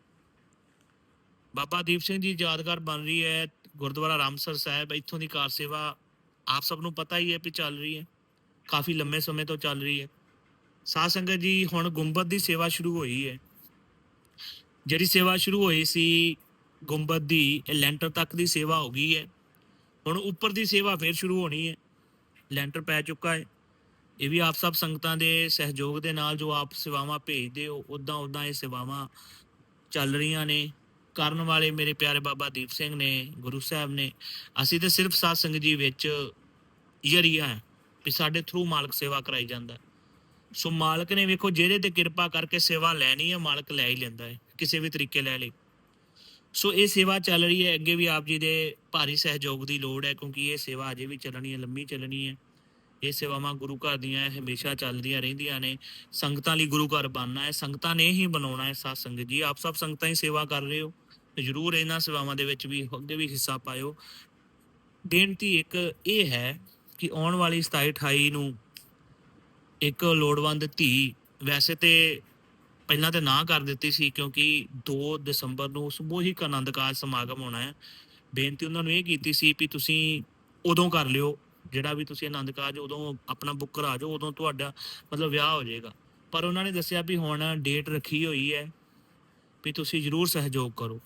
ਬਾਬਾ ਦੀਪ ਸਿੰਘ ਜੀ ਯਾਦਗਾਰ ਬਣ ਰਹੀ ਹੈ ਗੁਰਦੁਆਰਾ ਰਾਮਸਰ ਸਾਹਿਬ, ਇੱਥੋਂ ਦੀ ਕਾਰ ਸੇਵਾ ਆਪ ਸਭ ਨੂੰ ਪਤਾ ਹੀ ਹੈ ਕਿ ਚੱਲ ਰਹੀ ਹੈ। ਕਾਫੀ ਲੰਮੇ ਸਮੇਂ ਤੋਂ ਚੱਲ ਰਹੀ ਹੈ। ਸਾਧ ਸੰਗਤ ਜੀ, ਹੁਣ ਗੁੰਬਦ ਦੀ ਸੇਵਾ ਸ਼ੁਰੂ ਹੋਈ ਹੈ। ਜਿਹੜੀ ਸੇਵਾ ਸ਼ੁਰੂ ਹੋਈ ਸੀ, ਗੁੰਬਦ ਦੀ ਇਹ ਲੈਂਟਰ ਤੱਕ ਦੀ ਸੇਵਾ ਹੋ ਗਈ ਹੈ। ਹੁਣ ਉੱਪਰ ਦੀ ਸੇਵਾ ਫਿਰ ਸ਼ੁਰੂ ਹੋਣੀ ਹੈ। ਲੈਂਟਰ ਪੈ ਚੁੱਕਾ ਹੈ। ਇਹ ਵੀ ਆਪ ਸਭ ਸੰਗਤਾਂ ਦੇ ਸਹਿਯੋਗ ਦੇ ਨਾਲ ਜੋ ਆਪ ਸੇਵਾਵਾਂ ਭੇਜਦੇ ਹੋ ਉਦਾਂ ਉਦਾਂ ਇਹ ਸੇਵਾਵਾਂ ਚੱਲ ਰਹੀਆਂ ਨੇ। ਕਰਨ ਵਾਲੇ ਮੇਰੇ ਪਿਆਰੇ ਬਾਬਾ ਦੀਪ ਸਿੰਘ ਨੇ, ਗੁਰੂ ਸਾਹਿਬ ਨੇ, ਅਸੀਂ ਤੇ ਸਿਰਫ ਸਾਧ ਸੰਗਤ ਜੀ ਵਿੱਚ ਜਰੀਆ ਹੈ ਵੀ ਸਾਡੇ ਥਰੂ ਮਾਲਕ ਸੇਵਾ ਕਰਾਈ ਜਾਂਦਾ। ਸੋ ਮਾਲਕ ਨੇ ਵੇਖੋ, ਜਿਹਦੇ ਤੇ ਕਿਰਪਾ ਕਰਕੇ ਸੇਵਾ ਲੈਣੀ ਹੈ ਮਾਲਕ ਲੈ ਹੀ ਲੈਂਦਾ ਹੈ, ਕਿਸੇ ਵੀ ਤਰੀਕੇ ਲੈ ਲੇ ਸੋ ਇਹ ਸੇਵਾ ਚੱਲ ਰਹੀ ਹੈ, ਅੱਗੇ ਵੀ ਆਪ ਜੀ ਦੇ ਭਾਰੀ ਸਹਿਯੋਗ ਦੀ ਲੋੜ ਹੈ, ਕਿਉਂਕਿ ਇਹ ਸੇਵਾ ਅਜੇ ਵੀ ਚੱਲਣੀ ਹੈ, ਲੰਮੀ ਚੱਲਣੀ ਹੈ। ਇਹ ਸੇਵਾਵਾਂ ਗੁਰੂ ਘਰ ਦੀਆਂ ਹਮੇਸ਼ਾ ਚੱਲਦੀਆਂ ਰਹਿੰਦੀਆਂ ਨੇ, ਸੰਗਤਾਂ ਲਈ ਗੁਰੂ ਘਰ ਬਣਨਾ ਹੈ, ਸੰਗਤਾਂ ਨੇ ਹੀ ਬਣਾਉਣਾ ਹੈ ਸਾਧ ਸੰਗਤ ਜੀ। ਆਪ ਸਭ ਸੰਗਤਾਂ ਹੀ ਸੇਵਾ ਕਰ ਰਹੇ ਹੋ? ਜਰੂਰ ਇਹਨਾਂ ਸੇਵਾਵਾਂ ਦੇ ਵਿੱਚ ਵੀ ਅੱਗੇ ਵੀ ਹਿੱਸਾ ਪਾਇਓ। ਬੇਨਤੀ ਇੱਕ ਇਹ ਹੈ ਕਿ ਆਉਣ ਵਾਲੀ 27 28 ਨੂੰ ਇੱਕ ਲੋੜਵੰਦ ਧੀ ਵੈਸੇ ਤੇ ਪਹਿਲਾਂ ਤੇ ਨਾ ਕਰ ਦਿੱਤੀ ਸੀ ਕਿਉਂਕਿ 2 ਦਸੰਬਰ ਨੂੰ ਸਮੂਹਿਕ ਆਨੰਦ ਕਾਜ ਸਮਾਗਮ ਹੋਣਾ ਹੈ। ਬੇਨਤੀ ਉਹਨਾਂ ਨੂੰ ਇਹ ਕੀਤੀ ਸੀ ਵੀ ਤੁਸੀਂ ਉਦੋਂ ਕਰ ਲਿਓ, ਜਿਹੜਾ ਵੀ ਤੁਸੀਂ ਆਨੰਦ ਕਾਜ ਉਦੋਂ ਆਪਣਾ ਬੁੱਕ ਕਰਾ ਜਾਓ ਉਦੋਂ ਤੁਹਾਡਾ ਮਤਲਬ ਵਿਆਹ ਹੋ ਜਾਏਗਾ। ਪਰ ਉਹਨਾਂ ਨੇ ਦੱਸਿਆ ਵੀ ਹੁਣ ਡੇਟ ਰੱਖੀ ਹੋਈ ਹੈ ਵੀ ਤੁਸੀਂ ਜਰੂਰ ਸਹਿਯੋਗ ਕਰੋ।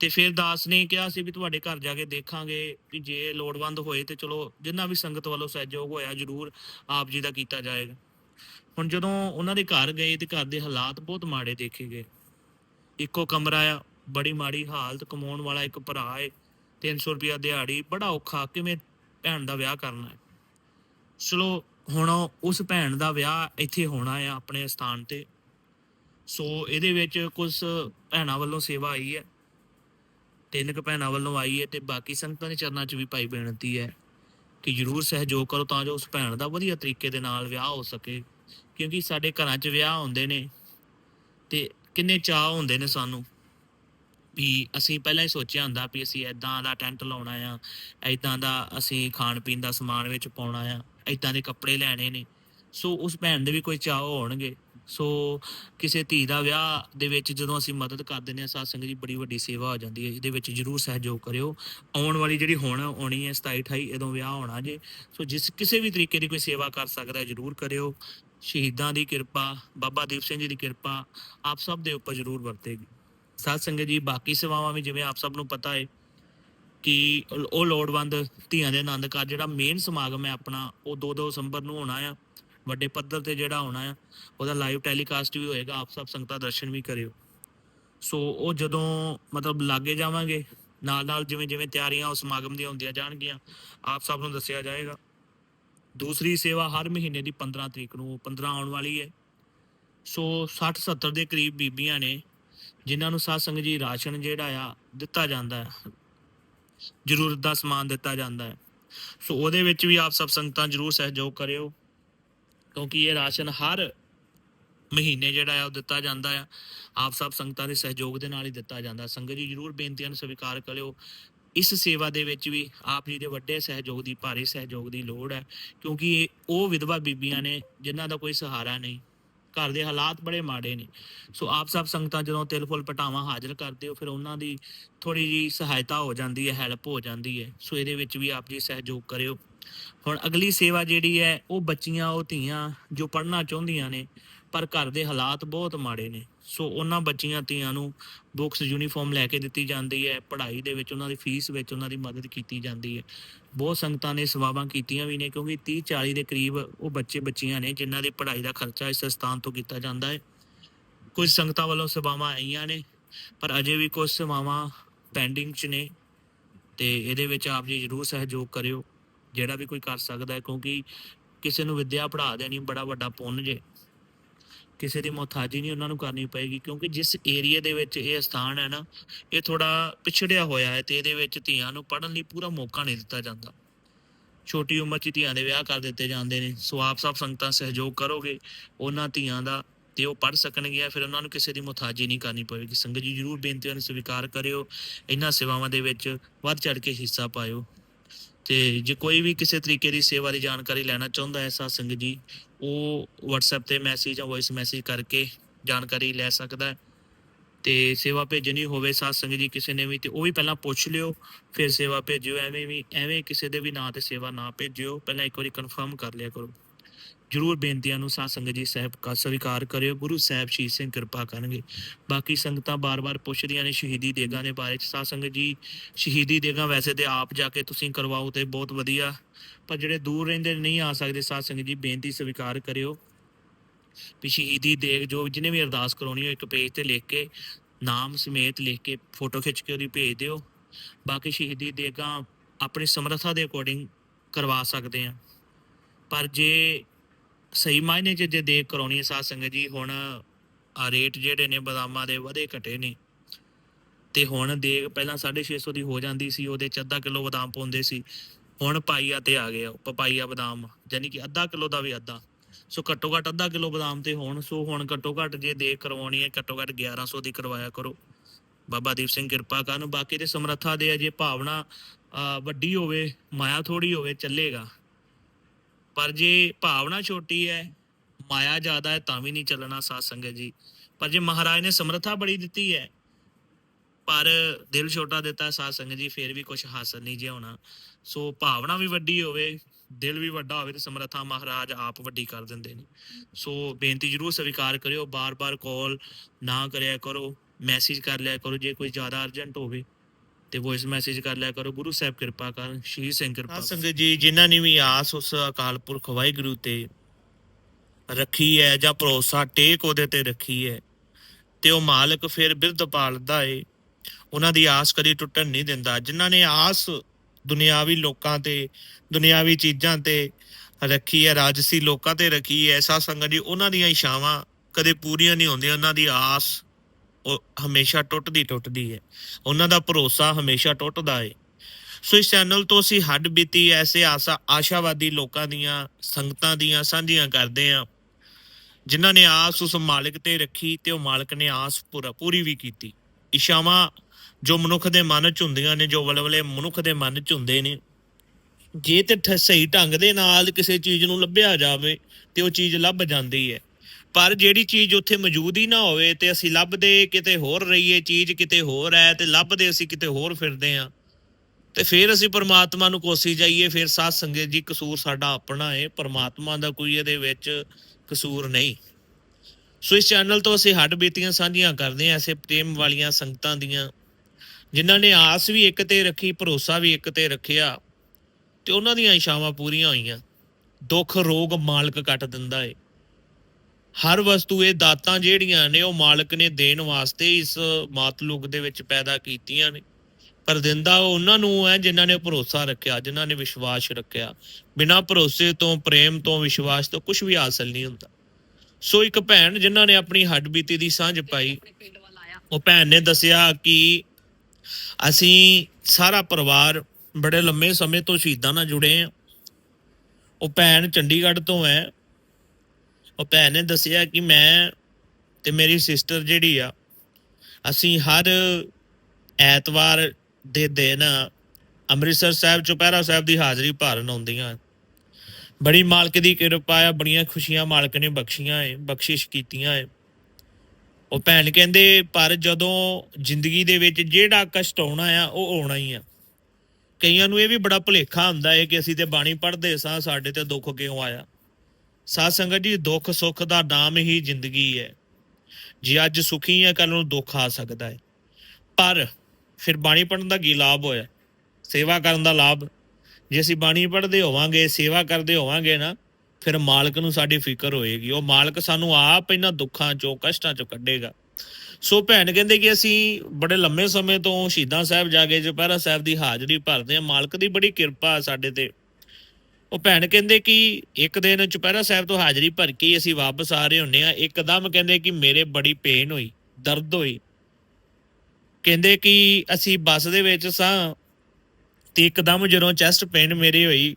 ਤੇ ਫਿਰ ਦਾਸ ਨੇ ਕਿਹਾ ਸੀ ਵੀ ਤੁਹਾਡੇ ਘਰ ਜਾ ਕੇ ਦੇਖਾਂਗੇ ਵੀ ਜੇ ਲੋੜਵੰਦ ਹੋਏ ਤੇ ਚਲੋ ਜਿੰਨਾ ਵੀ ਸੰਗਤ ਵੱਲੋਂ ਸਹਿਯੋਗ ਹੋਇਆ ਜਰੂਰ ਆਪ ਜੀ ਦਾ ਕੀਤਾ ਜਾਏਗਾ। ਹੁਣ ਜਦੋਂ ਉਹਨਾਂ ਦੇ ਘਰ ਗਏ ਤੇ ਘਰ ਦੇ ਹਾਲਾਤ ਬਹੁਤ ਮਾੜੇ ਦੇਖੇ ਗਏ। ਇੱਕੋ ਕਮਰਾ ਆ, ਬੜੀ ਮਾੜੀ ਹਾਲਤ, ਕਮਾਉਣ ਵਾਲਾ ਇੱਕ ਭਰਾ ਹੈ 300 ਰੁਪਿਆ ਦਿਹਾੜੀ, ਬੜਾ ਔਖਾ, ਕਿਵੇਂ ਭੈਣ ਦਾ ਵਿਆਹ ਕਰਨਾ ਹੈ ਚਲੋ ਹੁਣ ਉਸ ਭੈਣ ਦਾ ਵਿਆਹ ਇੱਥੇ ਹੋਣਾ ਆ ਆਪਣੇ ਸਥਾਨ ਤੇ। ਸੋ ਇਹਦੇ ਵਿੱਚ ਕੁਝ ਭੈਣਾਂ ਵੱਲੋਂ ਸੇਵਾ ਆਈ ਹੈ ਤਿੰਨ ਕੁ ਭੈਣਾਂ ਵੱਲੋਂ ਆਈ ਹੈ ਤੇ ਬਾਕੀ ਸੰਗਤਾਂ ਦੇ ਚਰਨਾਂ 'ਚ ਵੀ ਭਾਈ ਬੇਨਤੀ ਹੈ ਕਿ ਜਰੂਰ ਸਹਿਯੋਗ ਕਰੋ ਤਾਂ ਜੋ ਉਸ ਭੈਣ ਦਾ ਵਧੀਆ ਤਰੀਕੇ ਦੇ ਨਾਲ ਵਿਆਹ ਹੋ ਸਕੇ, ਕਿਉਂਕਿ ਸਾਡੇ ਘਰਾਂ 'ਚ ਵਿਆਹ ਹੁੰਦੇ ਨੇ ਤੇ ਕਿੰਨੇ ਚਾਹ ਹੁੰਦੇ ਨੇ ਸਾਨੂੰ ਵੀ ਅਸੀਂ ਪਹਿਲਾਂ ਹੀ ਸੋਚਿਆ ਹੁੰਦਾ ਵੀ ਅਸੀਂ ਐਦਾਂ ਦਾ ਟੈਂਟ ਲਾਉਣਾ ਆ ਐਦਾਂ ਦਾ ਅਸੀਂ ਖਾਣ ਪੀਣ ਦਾ ਸਮਾਨ ਵਿੱਚ ਪਾਉਣਾ ਆ ਐਦਾਂ ਦੇ ਕੱਪੜੇ ਲੈਣੇ ਨੇ, ਸੋ ਉਸ ਭੈਣ ਦੇ ਵੀ ਕੋਈ ਚਾਹ ਹੋਣਗੇ। ਸੋ ਕਿਸੇ ਧੀ ਦਾ ਵਿਆਹ ਦੇ ਵਿੱਚ ਜਦੋਂ ਅਸੀਂ ਮਦਦ ਕਰ ਦਿੰਦੇ ਹਾਂ ਸਾਧ ਸੰਗਤ ਜੀ ਬੜੀ ਵੱਡੀ ਸੇਵਾ ਹੋ ਜਾਂਦੀ ਹੈ ਇਹਦੇ ਵਿੱਚ ਜਰੂਰ ਸਹਿਯੋਗ ਕਰਿਓ। ਆਉਣ ਵਾਲੀ ਜਿਹੜੀ ਹੁਣ ਆਉਣੀ ਹੈ 27 28 ਇਦੋਂ ਵਿਆਹ ਹੋਣਾ ਜੇ। ਸੋ ਜਿਸ ਕਿਸੇ ਵੀ ਤਰੀਕੇ ਦੀ ਕੋਈ ਸੇਵਾ ਕਰ ਸਕਦਾ ਹੈ, ਜਰੂਰ ਕਰਿਓ। ਸ਼ਹੀਦਾਂ ਦੀ ਕਿਰਪਾ, ਬਾਬਾ ਦੀਪ ਸਿੰਘ ਜੀ ਦੀ ਕਿਰਪਾ, ਆਪ ਸਭ ਦੇ ਉੱਪਰ ਜਰੂਰ ਵਰਤੇਗੀ। ਸਾਧ ਸੰਗਤ ਜੀ, ਬਾਕੀ ਸੇਵਾਵਾਂ ਵੀ ਜਿਵੇਂ ਆਪ ਸਭ ਨੂੰ ਪਤਾ ਹੈ ਕਿ ਉਹ ਲੋੜਵੰਦ ਧੀਆਂ ਦੇ ਆਨੰਦ ਕਾਰਜ, ਜਿਹੜਾ ਮੇਨ ਸਮਾਗਮ ਹੈ ਆਪਣਾ, ਉਹ 2 ਦਸੰਬਰ ਨੂੰ ਹੋਣਾ ਆ। ਵੱਡੇ ਪੱਧਰ ਤੇ ਜਿਹੜਾ ਹੋਣਾ ਆ, ਉਹਦਾ ਲਾਈਵ ਟੈਲੀਕਾਸਟ ਵੀ ਹੋਏਗਾ, ਆਪ ਸਭ ਸੰਗਤਾਂ ਦਰਸ਼ਨ ਵੀ ਕਰਿਓ। ਸੋ ਉਹ ਜਦੋਂ ਮਤਲਬ ਲਾਗੇ ਜਾਵਾਂਗੇ ਨਾਲ ਨਾਲ ਜਿਵੇਂ ਜਿਵੇਂ ਤਿਆਰੀਆਂ ਉਸ ਸਮਾਗਮ ਦੀਆਂ ਹੁੰਦੀਆਂ ਜਾਣਗੀਆਂ, ਆਪ ਸਭ ਨੂੰ ਦੱਸਿਆ ਜਾਏਗਾ। ਦੂਸਰੀ ਸੇਵਾ ਹਰ ਮਹੀਨੇ ਦੀ 15 ਤਰੀਕ ਨੂੰ 15 ਆਉਣ ਵਾਲੀ ਹੈ। ਸੋ 60 70 ਦੇ ਕਰੀਬ ਬੀਬੀਆਂ ਨੇ, ਜਿਨ੍ਹਾਂ ਨੂੰ ਸਾਧ ਸੰਗਤ ਜੀ ਰਾਸ਼ਨ ਜਿਹੜਾ ਆ, ਦਿੱਤਾ ਜਾਂਦਾ ਹੈ ਜ਼ਰੂਰਤ ਦਾ ਸਮਾਨ ਦਿੱਤਾ ਜਾਂਦਾ ਹੈ ਸੋ ਉਹਦੇ ਵਿੱਚ ਵੀ ਆਪ ਸਭ ਸੰਗਤਾਂ ਜਰੂਰ ਸਹਿਯੋਗ ਕਰਿਓ। ਕਿਉਂਕਿ ਇਹ ਰਾਸ਼ਨ ਹਰ ਮਹੀਨੇ ਜਿਹੜਾ ਆ ਉਹ ਦਿੱਤਾ ਜਾਂਦਾ ਆ। ਆਪ ਸਭ ਸੰਗਤਾਂ ਦੇ ਸਹਿਯੋਗ ਦੇ ਨਾਲ ਹੀ ਦਿੱਤਾ ਜਾਂਦਾ। ਸੰਗਤ ਜੀ ਜਰੂਰ ਬੇਨਤੀਆਂ ਨੂੰ ਸਵੀਕਾਰ ਕਰਿਓ। ਇਸ ਸੇਵਾ ਦੇ ਵਿੱਚ ਵੀ ਆਪ ਜੀ ਦੇ ਵੱਡੇ ਸਹਿਯੋਗ ਦੀ, ਭਾਰੀ ਸਹਿਯੋਗ ਦੀ ਲੋੜ ਹੈ। ਕਿਉਂਕਿ ਇਹ, ਉਹ ਵਿਧਵਾ ਬੀਬੀਆਂ ਨੇ ਜਿਨ੍ਹਾਂ ਦਾ ਕੋਈ ਸਹਾਰਾ ਨਹੀਂ। ਘਰ ਦੇ ਹਾਲਾਤ ਬੜੇ ਮਾੜੇ ਨੇ। ਸੋ ਆਪ ਸਭ ਸੰਗਤਾਂ ਜਦੋਂ ਤਿਲ ਫੁੱਲ ਪਟਾਵਾਂ ਹਾਜ਼ਰ ਕਰਦੇ ਹੋ, ਫਿਰ ਉਹਨਾਂ ਦੀ ਥੋੜੀ ਜੀ ਸਹਾਇਤਾ ਹੋ ਜਾਂਦੀ ਹੈ, ਹੈਲਪ ਹੋ ਜਾਂਦੀ ਹੈ। ਸੋ ਇਹਦੇ ਵਿੱਚ ਵੀ ਆਪ ਜੀ ਸਹਿਯੋਗ ਕਰਿਓ। ਹੁਣ ਅਗਲੀ ਸੇਵਾ ਜਿਹੜੀ ਹੈ, ਉਹ ਬੱਚੀਆਂ, ਉਹ ਧੀਆਂ ਜੋ ਪੜ੍ਹਨਾ ਚਾਹੁੰਦੀਆਂ ਨੇ, ਪਰ ਘਰ ਦੇ ਹਾਲਾਤ ਬਹੁਤ ਮਾੜੇ ਨੇ। ਸੋ ਉਹਨਾਂ ਬੱਚੀਆਂ, ਧੀਆਂ ਨੂੰ ਬੁੱਕਸ ਯੂਨੀਫਾਰਮ ਲੈ ਕੇ ਦਿੱਤੀ ਜਾਂਦੀ ਹੈ। ਪੜ੍ਹਾਈ ਦੇ ਵਿੱਚ ਉਹਨਾਂ ਦੀ ਫੀਸ ਵਿੱਚ ਉਹਨਾਂ ਦੀ ਮਦਦ ਕੀਤੀ ਜਾਂਦੀ ਹੈ। ਬਹੁਤ ਸੰਗਤਾਂ ਨੇ ਸੇਵਾਵਾਂ ਕੀਤੀਆਂ ਵੀ ਨੇ, ਕਿਉਂਕਿ 30 40 ਦੇ ਕਰੀਬ ਉਹ ਬੱਚੇ, ਬੱਚੀਆਂ ਨੇ, ਜਿਨ੍ਹਾਂ ਦੀ ਪੜ੍ਹਾਈ ਦਾ ਖਰਚਾ ਇਸ ਸਥਾਨ ਤੋਂ ਕੀਤਾ ਜਾਂਦਾ ਹੈ। ਕੁਝ ਸੰਗਤਾਂ ਵੱਲੋਂ ਸੇਵਾਵਾਂ ਆਈਆਂ ਨੇ, ਪਰ ਅਜੇ ਵੀ ਕੁਝ ਸੇਵਾਵਾਂ ਪੈਂਡਿੰਗ 'ਚ ਨੇ ਤੇ ਇਹਦੇ ਵਿੱਚ ਆਪ ਜੀ ਜਰੂਰ ਸਹਿਯੋਗ ਕਰਿਓ। ਜਿਹੜਾ ਵੀ ਕੋਈ ਕਰ ਸਕਦਾ ਹੈ, ਕਿਉਂਕਿ ਕਿਸੇ ਨੂੰ ਵਿੱਦਿਆ ਪੜ੍ਹਾ ਦੇਣੀ ਬੜਾ ਵੱਡਾ ਪੁੰਨ ਜੇ। ਕਿਸੇ ਦੀ ਮੁਹਤਾਜੀ ਨਹੀਂ ਉਹਨਾਂ ਨੂੰ ਕਰਨੀ ਪਏਗੀ, ਕਿਉਂਕਿ ਜਿਸ ਏਰੀਆ ਦੇ ਵਿੱਚ ਇਹ ਸਥਾਨ ਹੈ ਨਾ, ਇਹ ਥੋੜਾ ਪਿਛੜਿਆ ਹੋਇਆ ਹੈ ਤੇ ਇਹਦੇ ਵਿੱਚ ਧੀਆਂ ਨੂੰ ਪੜ੍ਹਨ ਲਈ ਪੂਰਾ ਮੌਕਾ ਨਹੀਂ ਦਿੱਤਾ ਜਾਂਦਾ। ਛੋਟੀ ਉਮਰ 'ਚ ਧੀਆਂ ਦੇ ਵਿਆਹ ਕਰ ਦਿੱਤੇ ਜਾਂਦੇ ਨੇ। ਸੋ ਆਪ ਸਭ ਸੰਗਤਾਂ ਸਹਿਯੋਗ ਕਰੋਗੇ, ਉਹਨਾਂ ਧੀਆਂ ਦਾ ਤੇ ਉਹ ਪੜ੍ਹ ਸਕਣਗੀਆਂ, ਫਿਰ ਉਹਨਾਂ ਨੂੰ ਕਿਸੇ ਦੀ ਮੁਹਤਾਜੀ ਨਹੀਂ ਕਰਨੀ ਪਵੇਗੀ ਸੰਗਤ ਜੀ, ਜਰੂਰ ਬੇਨਤੀਆਂ ਨੂੰ ਸਵੀਕਾਰ ਕਰਿਓ। ਇਹਨਾਂ ਸੇਵਾਵਾਂ ਦੇ ਵਿੱਚ ਵੱਧ ਚੜ ਕੇ ਹਿੱਸਾ ਪਾਇਓ। ਤੇ ਜੇ ਕੋਈ ਵੀ ਕਿਸੇ ਤਰੀਕੇ ਦੀ ਸੇਵਾ ਦੀ ਜਾਣਕਾਰੀ ਲੈਣਾ ਚਾਹੁੰਦਾ ਹੈ ਸਾਧ ਸੰਗਤ ਜੀ, ਉਹ WhatsApp ਤੇ ਮੈਸੇਜ ਜਾਂ ਵੌਇਸ ਮੈਸੇਜ ਕਰਕੇ ਜਾਣਕਾਰੀ ਲੈ ਸਕਦਾ ਹੈ। ਤੇ ਸੇਵਾ ਭੇਜਣੀ ਹੋਵੇ ਸਾਧ ਸੰਗਤ ਜੀ ਕਿਸੇ ਨੇ ਵੀ ਤੇ ਉਹ ਵੀ ਪਹਿਲਾਂ ਪੁੱਛ ਲਿਓ, ਫਿਰ ਸੇਵਾ ਭੇਜਿਓ, ਐਵੇਂ ਵੀ, ਐਵੇਂ ਕਿਸੇ ਦੇ ਵੀ ਨਾਂ ਤੇ ਸੇਵਾ ਨਾ ਭੇਜਿਓ, ਪਹਿਲਾਂ ਇੱਕ ਵਾਰੀ ਕਨਫਰਮ ਕਰ ਲਿਆ ਕਰੋ। ਜਰੂਰ ਬੇਨਤੀਆਂ ਨੂੰ ਸਾਧ ਸੰਗਤ ਜੀ ਸਾਹਿਬ ਕਾ ਸਵੀਕਾਰ ਕਰਿਓ, ਗੁਰੂ ਸਾਹਿਬ ਸ਼ਹੀਦ ਸਿੰਘ ਕਿਰਪਾ ਕਰਨਗੇ। ਬਾਕੀ ਸੰਗਤਾਂ ਬਾਰ-ਬਾਰ ਪੁੱਛਦੀਆਂ ਨੇ ਸ਼ਹੀਦੀ ਦੇਗਾਂ ਦੇ ਬਾਰੇ ਚ। ਸਾਧ ਸੰਗਤ ਜੀ, ਸ਼ਹੀਦੀ ਦੇਗਾਂ ਵੈਸੇ ਤੇ ਆਪ ਜਾ ਕੇ ਤੁਸੀਂ ਕਰਵਾਓ ਤੇ ਬਹੁਤ ਵਧੀਆ, ਪਰ ਜਿਹੜੇ ਦੂਰ ਰਹਿੰਦੇ ਨਹੀਂ ਆ ਸਕਦੇ, ਸਾਧ ਸੰਗਤ ਜੀ ਬੇਨਤੀ ਸਵੀਕਾਰ ਕਰਿਓ ਵੀ ਸ਼ਹੀਦੀ ਦੇਗ ਜੋ ਜਿਹਨੇ ਵੀ ਅਰਦਾਸ ਕਰਾਉਣੀ ਹੋ ਇੱਕ ਪੇਜ ਤੇ ਲਿਖ ਕੇ, ਨਾਮ ਸਮੇਤ ਲਿਖ ਕੇ ਫੋਟੋ ਖਿੱਚ ਕੇ ਉਹਦੀ ਭੇਜ ਦਿਓ। ਬਾਕੀ ਸ਼ਹੀਦੀ ਦੇਗਾਂ ਆਪਣੀ ਸਮਰੱਥਾ ਦੇ ਅਕੋਰਡਿੰਗ ਕਰਵਾ ਸਕਦੇ ਆ। ਪਰ ਜੇ ਸਹੀ ਮਾਇਨੇ 'ਚ ਜੇ ਦੇਖ ਕਰਾਉਣੀ ਹੈ ਸਾਧ ਸੰਗਤ ਜੀ ਹੁਣ ਆ ਰੇਟ ਜਿਹੜੇ ਨੇ ਬਦਾਮਾਂ ਦੇ ਵਧੇ ਘਟੇ ਨੇ। ਤੇ ਹੁਣ ਦੇਗ ਪਹਿਲਾਂ 650 ਦੀ ਹੋ ਜਾਂਦੀ ਸੀ ਉਹਦੇ ਚ ਅੱਧਾ ਕਿਲੋ ਬਦਾਮ ਪਾਉਂਦੇ ਸੀ। ਹੁਣ ਪਾਈਆ ਤੇ ਆ ਗਿਆ ਪਪਾਈਆ ਬਦਾਮ ਯਾਨੀ ਕਿ ਅੱਧਾ ਕਿਲੋ ਦਾ ਵੀ ਅੱਧਾ। ਸੋ ਘੱਟੋ ਘੱਟ ਅੱਧਾ ਕਿਲੋ ਬਦਾਮ ਤੇ ਹੋਣ ਸੋ ਹੁਣ ਘੱਟੋ ਘੱਟ ਜੇ ਦੇਖ ਕਰਵਾਉਣੀ ਹੈ ਘੱਟੋ ਘੱਟ 1100 ਦੀ ਕਰਵਾਇਆ ਕਰੋ। ਬਾਬਾ ਦੀਪ ਸਿੰਘ ਕਿਰਪਾ ਕਰਨ ਬਾਕੀ ਦੇ ਸਮਰੱਥਾ ਦੇ ਆ ਜੇ ਭਾਵਨਾ ਅਹ, ਵੱਡੀ ਹੋਵੇ ਮਾਇਆ ਥੋੜੀ ਹੋਵੇ ਚੱਲੇਗਾ। ਪਰ ਜੇ ਭਾਵਨਾ ਛੋਟੀ ਹੈ, ਮਾਇਆ ਜ਼ਿਆਦਾ ਹੈ, ਤਾਂ ਵੀ ਨਹੀਂ ਚੱਲਣਾ ਸਾਧ ਸੰਗਤ ਜੀ। ਪਰ ਜੇ ਮਹਾਰਾਜ ਨੇ ਸਮਰੱਥਾ ਬੜੀ ਦਿੱਤੀ ਹੈ, ਪਰ ਦਿਲ ਛੋਟਾ ਦਿੱਤਾ ਸਾਧ ਸੰਗਤ ਜੀ, ਫਿਰ ਵੀ ਕੁਝ ਹਾਸਲ ਨਹੀਂ ਜੇ ਹੋਣਾ। ਸੋ ਭਾਵਨਾ ਵੀ ਵੱਡੀ ਹੋਵੇ, ਦਿਲ ਵੀ ਵੱਡਾ ਹੋਵੇ, ਤੇ ਸਮਰੱਥਾ ਮਹਾਰਾਜ ਆਪ ਵੱਡੀ ਕਰ ਦਿੰਦੇ ਨੇ। ਸੋ ਬੇਨਤੀ ਜਰੂਰ ਸਵੀਕਾਰ ਕਰਿਓ, ਬਾਰ-ਬਾਰ ਕਾਲ ਨਾ ਕਰਿਆ ਕਰੋ ਮੈਸੇਜ ਕਰ ਲਿਆ ਕਰੋ, ਜੇ ਕੋਈ ਜ਼ਿਆਦਾ ਅਰਜੈਂਟ ਹੋਵੇ। ਤੇ ਵੌਇਸ ਮੈਸੇਜ ਕਰ ਲਿਆ ਕਰੋ ਗੁਰੂ ਸਾਹਿਬ ਕਿਰਪਾ ਕਰਨ ਸ਼੍ਰੀ ਸਿੰਘ ਕਿਰਪਾ ਸੰਗਤ ਜੀ ਜਿਨ੍ਹਾਂ ਨੇ ਵੀ ਆਸ ਉਸ ਅਕਾਲ ਪੁਰਖ ਵਾਹਿਗੁਰੂ ਤੇ ਰੱਖੀ ਹੈ ਜਾਂ ਭਰੋਸਾ ਟੇਕ ਉਹਦੇ ਤੇ ਰੱਖੀ ਹੈ ਤੇ ਉਹ ਮਾਲਕ ਫਿਰ ਬਿਰਧ ਪਾਲਦਾ ਏ ਉਹਨਾਂ ਦੀ ਆਸ ਕਦੀ ਟੁੱਟਣ ਨਹੀਂ ਦਿੰਦਾ। ਜਿਨ੍ਹਾਂ ਨੇ ਆਸ ਦੁਨਿਆਵੀ ਲੋਕਾਂ ਤੇ ਦੁਨਿਆਵੀ ਚੀਜ਼ਾਂ ਤੇ ਰੱਖੀ ਹੈ ਰਾਜਸੀ ਲੋਕਾਂ ਤੇ ਰੱਖੀ ਹੈ ਐਸਾ ਸੰਗਤ ਜੀ ਉਹਨਾਂ ਦੀਆਂ ਇਸ਼ਾਵਾਂ ਕਦੇ ਪੂਰੀਆਂ ਨਹੀਂ ਹੁੰਦੀਆਂ ਉਹਨਾਂ ਦੀ ਆਸ ਹਮੇਸ਼ਾ ਟੁੱਟਦੀ ਟੁੱਟਦੀ ਹੈ। ਉਹਨਾਂ ਦਾ ਭਰੋਸਾ ਹਮੇਸ਼ਾ ਟੁੱਟਦਾ ਹੈ ਸੋ ਇਸ ਚੈਨਲ ਤੋਂ ਅਸੀਂ ਹੱਡ ਬੀਤੀ ਐਸੇ ਆਸਾ, ਆਸ਼ਾਵਾਦੀ ਲੋਕਾਂ ਦੀਆਂ ਸੰਗਤਾਂ ਦੀਆਂ ਸਾਂਝੀਆਂ ਕਰਦੇ ਹਾਂ, ਜਿਨ੍ਹਾਂ ਨੇ ਆਸ ਉਸ ਮਾਲਕ ਤੇ ਰੱਖੀ ਤੇ ਉਹ ਮਾਲਕ ਨੇ ਆਸ ਪੂਰਾ, ਪੂਰੀ ਵੀ ਕੀਤੀ। ਇਸ਼ਾਵਾਂ ਜੋ ਮਨੁੱਖ ਦੇ ਮਨ ਚ ਹੁੰਦੀਆਂ ਨੇ, ਜੋ ਵਲਵਲੇ ਮਨੁੱਖ ਦੇ ਮਨ ਚ ਹੁੰਦੇ ਨੇ, ਜੇ ਤੇ ਠ- ਸਹੀ ਢੰਗ ਦੇ ਨਾਲ ਕਿਸੇ ਚੀਜ਼ ਨੂੰ ਲੱਭਿਆ ਜਾਵੇ, ਤੇ ਉਹ ਚੀਜ਼ ਲੱਭ ਜਾਂਦੀ ਹੈ। ਪਰ ਜਿਹੜੀ ਚੀਜ਼ ਉੱਥੇ ਮੌਜੂਦ ਹੀ ਨਾ ਹੋਵੇ ਤੇ ਅਸੀਂ ਲੱਭਦੇ ਕਿਤੇ ਹੋਰ ਰਹੀਏ, ਚੀਜ਼ ਕਿਤੇ ਹੋਰ ਹੈ ਤੇ ਲੱਭਦੇ ਅਸੀਂ ਕਿਤੇ ਹੋਰ ਫਿਰਦੇ ਹਾਂ। ਤੇ ਫਿਰ ਅਸੀਂ ਪਰਮਾਤਮਾ ਨੂੰ ਕੋਸੀ ਜਾਈਏ, ਫਿਰ ਸਾਧ ਸੰਗਤ ਜੀ ਕਸੂਰ ਸਾਡਾ ਆਪਣਾ ਹੈ ਪਰਮਾਤਮਾ ਦਾ ਕੋਈ ਇਹਦੇ ਵਿੱਚ ਕਸੂਰ ਨਹੀਂ। ਸੋ ਇਸ ਚੈਨਲ ਤੋਂ ਅਸੀਂ ਹੱਡ ਬੀਤੀਆਂ, ਸਾਂਝੀਆਂ ਕਰਦੇ ਹਾਂ ਐਸੇ ਪ੍ਰੇਮ ਵਾਲੀਆਂ ਸੰਗਤਾਂ ਦੀਆਂ, ਜਿਨ੍ਹਾਂ ਨੇ ਆਸ ਵੀ ਇੱਕ ਤੇ ਰੱਖੀ, ਭਰੋਸਾ ਵੀ ਇੱਕ ਤੇ ਰੱਖਿਆ, ਤੇ ਉਹਨਾਂ ਦੀਆਂ ਇਸ਼ਾਵਾਂ ਪੂਰੀਆਂ ਹੋਈਆਂ। ਦੁੱਖ ਰੋਗ ਮਾਲਕ ਕੱਟ ਦਿੰਦਾ ਏ। ਹਰ ਵਸਤੂ ਇਹ ਦਾਤਾਂ ਜਿਹੜੀਆਂ ਨੇ ਉਹ ਮਾਲਕ ਨੇ ਦੇਣ ਵਾਸਤੇ ਇਸ ਮਾਤਲੁਕ ਦੇ ਵਿੱਚ ਪੈਦਾ ਕੀਤੀਆਂ ਨੇ। ਪਰ ਦਿੰਦਾ ਉਹ ਉਹਨਾਂ ਨੂੰ ਹੈ ਜਿਨ੍ਹਾਂ ਨੇ ਭਰੋਸਾ ਰੱਖਿਆ ਜਿਨ੍ਹਾਂ ਨੇ ਵਿਸ਼ਵਾਸ ਰੱਖਿਆ। ਬਿਨਾਂ ਭਰੋਸੇ ਤੋਂ ਪ੍ਰੇਮ ਤੋਂ ਵਿਸ਼ਵਾਸ ਤੋਂ ਕੁਝ ਵੀ ਹਾਸਲ ਨਹੀਂ ਹੁੰਦਾ। ਸੋ ਇੱਕ ਭੈਣ ਜਿਨ੍ਹਾਂ ਨੇ ਆਪਣੀ ਹੱਡ ਬੀਤੀ ਦੀ ਸਾਂਝ ਪਾਈ ਉਹ ਭੈਣ ਨੇ ਦੱਸਿਆ ਕਿ ਅਸੀਂ ਸਾਰਾ ਪਰਿਵਾਰ ਬੜੇ ਲੰਮੇ ਸਮੇਂ ਤੋਂ ਸ਼ਹੀਦਾਂ ਨਾਲ ਜੁੜੇ ਹਾਂ। ਉਹ ਭੈਣ ਚੰਡੀਗੜ੍ਹ ਤੋਂ ਹੈ। ਉਹ ਭੈਣ ਨੇ ਦੱਸਿਆ ਕਿ ਮੈਂ ਤੇ ਮੇਰੀ ਸਿਸਟਰ ਜਿਹੜੀ ਆ, ਅਸੀਂ ਹਰ ਐਤਵਾਰ ਦੇ ਦਿਨ ਅੰਮ੍ਰਿਤਸਰ ਸਾਹਿਬ, ਚੁਪਹਿਰਾ ਸਾਹਿਬ ਦੀ ਹਾਜ਼ਰੀ ਭਰਨ ਆਉਂਦੀਆਂ। ਬੜੀ ਮਾਲਕ ਦੀ ਕਿਰਪਾ ਆ, ਬੜੀਆਂ ਖੁਸ਼ੀਆਂ ਮਾਲਕ ਨੇ ਬਖਸ਼ੀਆਂ ਏ, ਬਖਸ਼ਿਸ਼ ਕੀਤੀਆਂ ਏ। ਉਹ ਭੈਣ ਕਹਿੰਦੇ, ਪਰ ਜਦੋਂ ਜ਼ਿੰਦਗੀ ਦੇ ਵਿੱਚ ਜਿਹੜਾ ਕਸ਼ਟ ਆਉਣਾ ਆ, ਉਹ ਆਉਣਾ ਹੀ ਆ। ਕਈਆਂ ਨੂੰ ਇਹ ਵੀ ਬੜਾ ਭੁਲੇਖਾ ਹੁੰਦਾ ਹੈ ਕਿ ਅਸੀਂ ਤੇ ਬਾਣੀ ਪੜ੍ਹਦੇ ਸਾਂ, ਸਾਡੇ ਤੇ ਦੁੱਖ ਕਿਉਂ ਆਇਆ? ਸਾਧ ਸੰਗਤ ਜੀ, ਦੁੱਖ ਸੁੱਖ ਦਾ ਨਾਮ ਹੀ ਜ਼ਿੰਦਗੀ ਹੈ। ਜੇ ਅੱਜ ਸੁਖੀ ਹੈ ਕੱਲ ਨੂੰ ਦੁੱਖ ਆ ਸਕਦਾ ਹੈ। ਪਰ ਫਿਰ ਬਾਣੀ ਪੜਨ ਦਾ ਕੀ ਲਾਭ ਹੋਇਆ? ਸੇਵਾ ਕਰਨ ਦਾ ਲਾਭ। ਜੇ ਅਸੀਂ ਬਾਣੀ ਪੜ੍ਹਦੇ ਹੋਵਾਂਗੇ, ਸੇਵਾ ਕਰਦੇ ਹੋਵਾਂਗੇ ਨਾ, ਫਿਰ ਮਾਲਕ ਨੂੰ ਸਾਡੀ ਫਿਕਰ ਹੋਏਗੀ। ਉਹ ਮਾਲਕ ਸਾਨੂੰ ਆਪ ਇਹਨਾਂ ਦੁੱਖਾਂ ਚੋਂ, ਕਸ਼ਟਾਂ ਚੋਂ ਕੱਢੇਗਾ। ਸੋ ਭੈਣ ਕਹਿੰਦੇ ਕਿ ਅਸੀਂ ਬੜੇ ਲੰਮੇ ਸਮੇਂ ਤੋਂ ਸ਼ਹੀਦਾਂ ਸਾਹਿਬ ਜਾ ਕੇ ਚੁਪਹਿਰਾ ਸਾਹਿਬ ਦੀ ਹਾਜ਼ਰੀ ਭਰਦੇ ਹਾਂ। ਮਾਲਕ ਦੀ ਬੜੀ ਕਿਰਪਾ ਸਾਡੇ ਤੇ ਉਹ ਭੈਣ ਕਹਿੰਦੇ ਕਿ ਇੱਕ ਦਿਨ ਚੁਪਹਿਰਾ ਸਾਹਿਬ ਤੋਂ ਹਾਜ਼ਰੀ ਭਰ ਕੇ ਅਸੀਂ ਵਾਪਸ ਆ ਰਹੇ ਹੁੰਨੇ ਆ ਇੱਕਦਮ ਕਹਿੰਦੇ ਕਿ ਮੇਰੇ ਬੜੀ ਪੇਨ ਹੋਈ, ਦਰਦ ਹੋਈ। ਕਹਿੰਦੇ ਕਿ ਅਸੀਂ ਬੱਸ ਦੇ ਵਿੱਚ ਸਾਂ ਤੇ ਇੱਕਦਮ ਜਦੋਂ ਚੈਸਟ ਪੇਨ ਮੇਰੇ ਹੋਈ,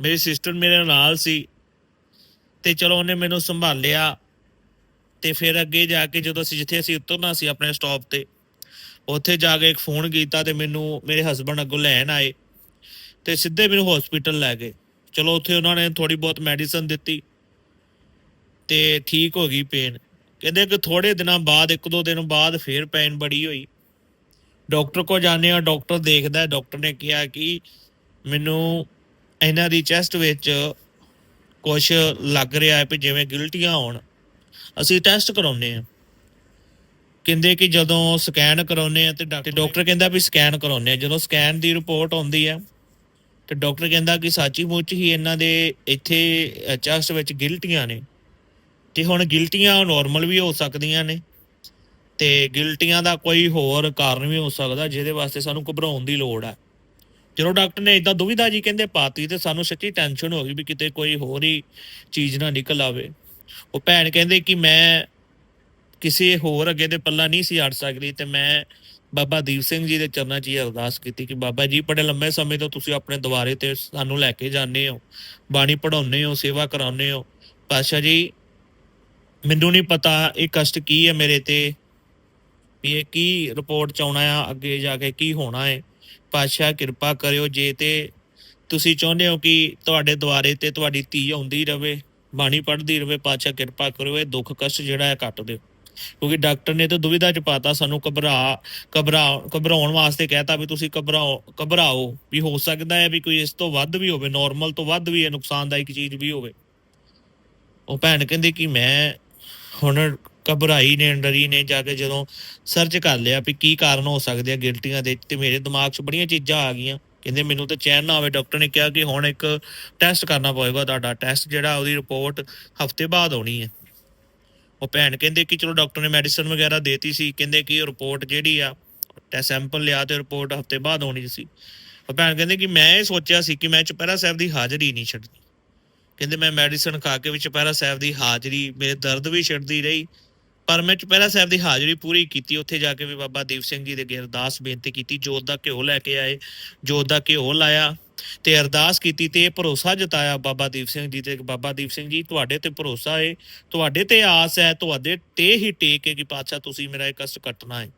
ਮੇਰੀ ਸਿਸਟਰ ਮੇਰੇ ਨਾਲ ਸੀ ਤੇ ਚਲੋ ਉਹਨੇ ਮੈਨੂੰ ਸੰਭਾਲਿਆ ਤੇ ਫਿਰ ਅੱਗੇ ਜਾ ਕੇ ਜਦੋਂ ਅਸੀਂ ਜਿੱਥੇ ਅਸੀਂ ਉਤਰਨਾ ਸੀ ਆਪਣੇ ਸਟਾਪ ਤੇ, ਉੱਥੇ ਜਾ ਕੇ ਇੱਕ ਫੋਨ ਕੀਤਾ ਤੇ ਮੈਨੂੰ, ਮੇਰੇ ਹਸਬੰਡ ਅੱਗੋਂ ਲੈਣ ਆਏ ਤੇ ਸਿੱਧੇ ਮੈਨੂੰ ਹਸਪੀਟਲ ਲੈ ਗਏ। ਚਲੋ ਉੱਥੇ ਉਹਨਾਂ ਨੇ ਥੋੜੀ ਬਹੁਤ ਮੈਡੀਸਨ ਦਿੱਤੀ ਤੇ ਠੀਕ ਹੋ ਗਈ ਪੇਨ ਕਹਿੰਦੇ ਕਿ ਥੋੜੇ ਦਿਨਾਂ ਬਾਅਦ ਇੱਕ ਦੋ ਦਿਨ ਬਾਅਦ ਫੇਰ ਪੇਨ ਬੜੀ ਹੋਈ। ਡਾਕਟਰ ਕੋ ਜਾਂਦੇ ਆ ਡਾਕਟਰ ਦੇਖਦਾ ਡਾਕਟਰ ਨੇ ਕਿਹਾ ਕਿ ਮੈਨੂੰ ਇਹਨਾਂ ਦੀ ਚੈਸਟ ਵਿੱਚ ਕੁਝ ਲੱਗ ਰਿਹਾ ਹੈ ਵੀ ਜਿਵੇਂ ਗਿਲਟੀਆਂ ਹੋਣ। ਅਸੀਂ ਟੈਸਟ ਕਰਾਉਨੇ ਆ ਕਹਿੰਦੇ ਕਿ ਜਦੋਂ ਸਕੈਨ ਕਰਾਉਨੇ ਆ ਤੇ ਡਾਕਟਰ ਕਹਿੰਦਾ ਵੀ ਸਕੈਨ ਕਰਾਉਨੇ ਆ ਜਦੋਂ ਸਕੈਨ ਦੀ ਰਿਪੋਰਟ ਆਉਂਦੀ ਆ ਤੇ ਡਾਕਟਰ ਕਹਿੰਦਾ ਕਿ ਸੱਚੀ ਮੁੱਚ ਹੀ ਇਹਨਾਂ ਦੇ ਇੱਥੇ ਚੈਸਟ ਵਿੱਚ ਗਿਲਟੀਆਂ ਨੇ। ਤੇ ਹੁਣ ਗਿਲਟੀਆਂ ਨਾਰਮਲ ਵੀ ਹੋ ਸਕਦੀਆਂ ਨੇ ਤੇ ਗਿਲਟੀਆਂ ਦਾ ਕੋਈ ਹੋਰ ਕਾਰਨ ਵੀ ਹੋ ਸਕਦਾ ਜਿਹਦੇ ਵਾਸਤੇ ਸਾਨੂੰ ਘਬਰਾਉਣ ਦੀ ਲੋੜ ਹੈ। ਜਦੋਂ ਡਾਕਟਰ ਨੇ ਇਦਾਂ ਦੁਵਿਧਾ ਜੀ ਕਹਿੰਦੇ ਪਾਤੀ ਤੇ ਸਾਨੂੰ ਸੱਚੀ ਟੈਨਸ਼ਨ ਹੋ ਗਈ ਵੀ ਕਿਤੇ ਕੋਈ ਹੋਰ ਹੀ ਚੀਜ਼ ਨਾ ਨਿਕਲ ਆਵੇ। ਉਹ ਭੈਣ ਕਹਿੰਦੇ ਕਿ ਮੈਂ ਕਿਸੇ ਹੋਰ ਅੱਗੇ ਦੇ ਪੱਲਾ ਨਹੀਂ ਸੀ ਅੜ ਸਕਦੀ ਤੇ ਮੈਂ ਬਾਬਾ ਦੀਪ ਸਿੰਘ ਜੀ ਦੇ ਚਰਨਾਂ 'ਚ ਇਹ ਅਰਦਾਸ ਕੀਤੀ ਕਿ ਬਾਬਾ ਜੀ, ਬੜੇ ਲੰਮੇ ਸਮੇਂ ਤੋਂ ਤੁਸੀਂ ਆਪਣੇ ਦੁਆਰੇ ਤੇ ਸਾਨੂੰ ਲੈ ਕੇ ਜਾਂਦੇ ਹੋ, ਬਾਣੀ ਪੜਾਉਂਦੇ ਹੋ, ਸੇਵਾ ਕਰਾਉਂਦੇ ਹੋ। ਪਾਸ਼ਾ ਜੀ, ਮੈਨੂੰ ਨਹੀਂ ਪਤਾ ਇਹ ਕਸ਼ਟ ਕੀ ਹੈ ਮੇਰੇ ਤੇ, ਵੀ ਇਹ ਕੀ ਰਿਪੋਰਟ ਚ ਆਉਣਾ ਆ, ਅੱਗੇ ਜਾ ਕੇ ਕੀ ਹੋਣਾ ਹੈ। ਪਾਤਸ਼ਾਹ, ਕਿਰਪਾ ਕਰਿਓ ਜੇ ਤੇ ਤੁਸੀਂ ਚਾਹੁੰਦੇ ਹੋ ਕਿ ਤੁਹਾਡੇ ਦੁਆਰੇ ਤੇ ਤੁਹਾਡੀ ਧੀ ਆਉਂਦੀ ਰਵੇ, ਬਾਣੀ ਪੜ੍ਹਦੀ ਰਵੇ, ਪਾਤਸ਼ਾਹ ਕਿਰਪਾ ਕਰਿਓ, ਇਹ ਦੁੱਖ ਕਸ਼ਟ ਜਿਹੜਾ ਹੈ ਕੱਟ ਦਿਓ। ਕਿਉਂਕਿ ਡਾਕਟਰ ਨੇ ਤਾਂ ਦੁਵਿਧਾ ਚ ਪਾਤਾ ਸਾਨੂੰ ਘਬਰਾ ਘਬਰਾ, ਘਬਰਾਉਣ ਵਾਸਤੇ ਕਹਿਤਾ ਵੀ ਤੁਸੀਂ ਘਬਰਾਓ ਘਬਰਾਓ ਵੀ ਹੋ ਸਕਦਾ ਹੈ ਵੀ ਕੋਈ ਇਸ ਤੋਂ ਵੱਧ ਵੀ ਹੋਵੇ ਨਾਰਮਲ ਤੋਂ ਵੱਧ ਵੀ ਇਹ ਨੁਕਸਾਨਦਾਇਕ ਚੀਜ਼ ਵੀ ਹੋਵੇ। ਉਹ ਭੈਣ ਕਹਿੰਦੀ ਕਿ ਮੈਂ ਹੁਣ ਘਬਰਾਈ ਨੇ, ਡਰੀ ਨੇ ਜਾ ਕੇ ਜਦੋਂ ਸਰਚ ਕਰ ਲਿਆ ਵੀ ਕੀ ਕਾਰਨ ਹੋ ਸਕਦੇ ਆ ਗਿਲਟੀਆਂ ਦੇ, ਤੇ ਮੇਰੇ ਦਿਮਾਗ 'ਚ ਬੜੀਆਂ ਚੀਜ਼ਾਂ ਆ ਗਈਆਂ। ਕਹਿੰਦੇ ਮੈਨੂੰ ਤਾਂ ਚੈਨ ਨਾ ਆਵੇ, ਡਾਕਟਰ ਨੇ ਕਿਹਾ ਕਿ ਹੁਣ ਇੱਕ ਟੈਸਟ ਕਰਨਾ ਪਵੇਗਾ ਤੁਹਾਡਾ। ਟੈਸਟ ਜਿਹੜਾ ਉਹਦੀ ਰਿਪੋਰਟ ਹਫ਼ਤੇ ਬਾਅਦ ਆਉਣੀ ਹੈ। ਉਹ ਭੈਣ ਕਹਿੰਦੇ ਕਿ ਚਲੋ ਡਾਕਟਰ ਨੇ ਮੈਡੀਸਨ ਵਗੈਰਾ ਦੇਤੀ ਸੀ, ਕਹਿੰਦੇ ਕਿ ਰਿਪੋਰਟ ਜਿਹੜੀ ਆ ਟੈਸਟ ਸੈਂਪਲ ਲਿਆ ਤੇ ਰਿਪੋਰਟ ਹਫ਼ਤੇ ਬਾਅਦ ਆਉਣੀ ਸੀ। ਉਹ ਭੈਣ ਕਹਿੰਦੇ ਕਿ ਮੈਂ ਇਹ ਸੋਚਿਆ ਸੀ ਕਿ ਮੈਂ ਚੁਪਹਿਰਾ ਸਾਹਿਬ ਦੀ ਹਾਜ਼ਰੀ ਨਹੀਂ ਛੱਡਣੀ। ਕਹਿੰਦੇ ਮੈਂ ਮੈਡੀਸਨ ਖਾ ਕੇ ਵੀ ਚੁਪਹਿਰਾ ਸਾਹਿਬ ਦੀ ਹਾਜ਼ਰੀ, ਮੇਰੇ ਦਰਦ ਵੀ ਛੱਡਦੀ ਰਹੀ, ਪਰ ਮੈਂ ਚੁਪਹਿਰਾ ਸਾਹਿਬ ਦੀ ਹਾਜ਼ਰੀ ਪੂਰੀ ਕੀਤੀ। ਉੱਥੇ ਜਾ ਕੇ ਵੀ ਬਾਬਾ ਦੀਪ ਸਿੰਘ ਜੀ ਦੇ ਅੱਗੇ ਅਰਦਾਸ ਬੇਨਤੀ ਕੀਤੀ, ਜੋਤ ਦਾ ਘਿਓ ਲੈ ਕੇ ਆਏ, ਜੋਤ ਦਾ ਘਿਓ ਲਾਇਆ ਤੇ ਅਰਦਾਸ ਕੀਤੀ ਤੇ ਭਰੋਸਾ ਜਤਾਇਆ ਬਾਬਾ ਦੀਪ ਸਿੰਘ ਜੀ ਤੇ ਬਾਬਾ ਦੀਪ ਸਿੰਘ ਜੀ, ਤੁਹਾਡੇ ਤੇ ਭਰੋਸਾ ਹੈ ਤੁਹਾਡੇ ਤੇ ਆਸ ਹੈ, ਤੁਹਾਡੇ ਤੇ ਹੀ ਟੇਕ ਹੈ ਕਿ ਪਾਤਸ਼ਾਹ ਤੁਸੀਂ ਮੇਰਾ ਇਹ ਕਸ਼ਟ ਕੱਟਣਾ ਹੈ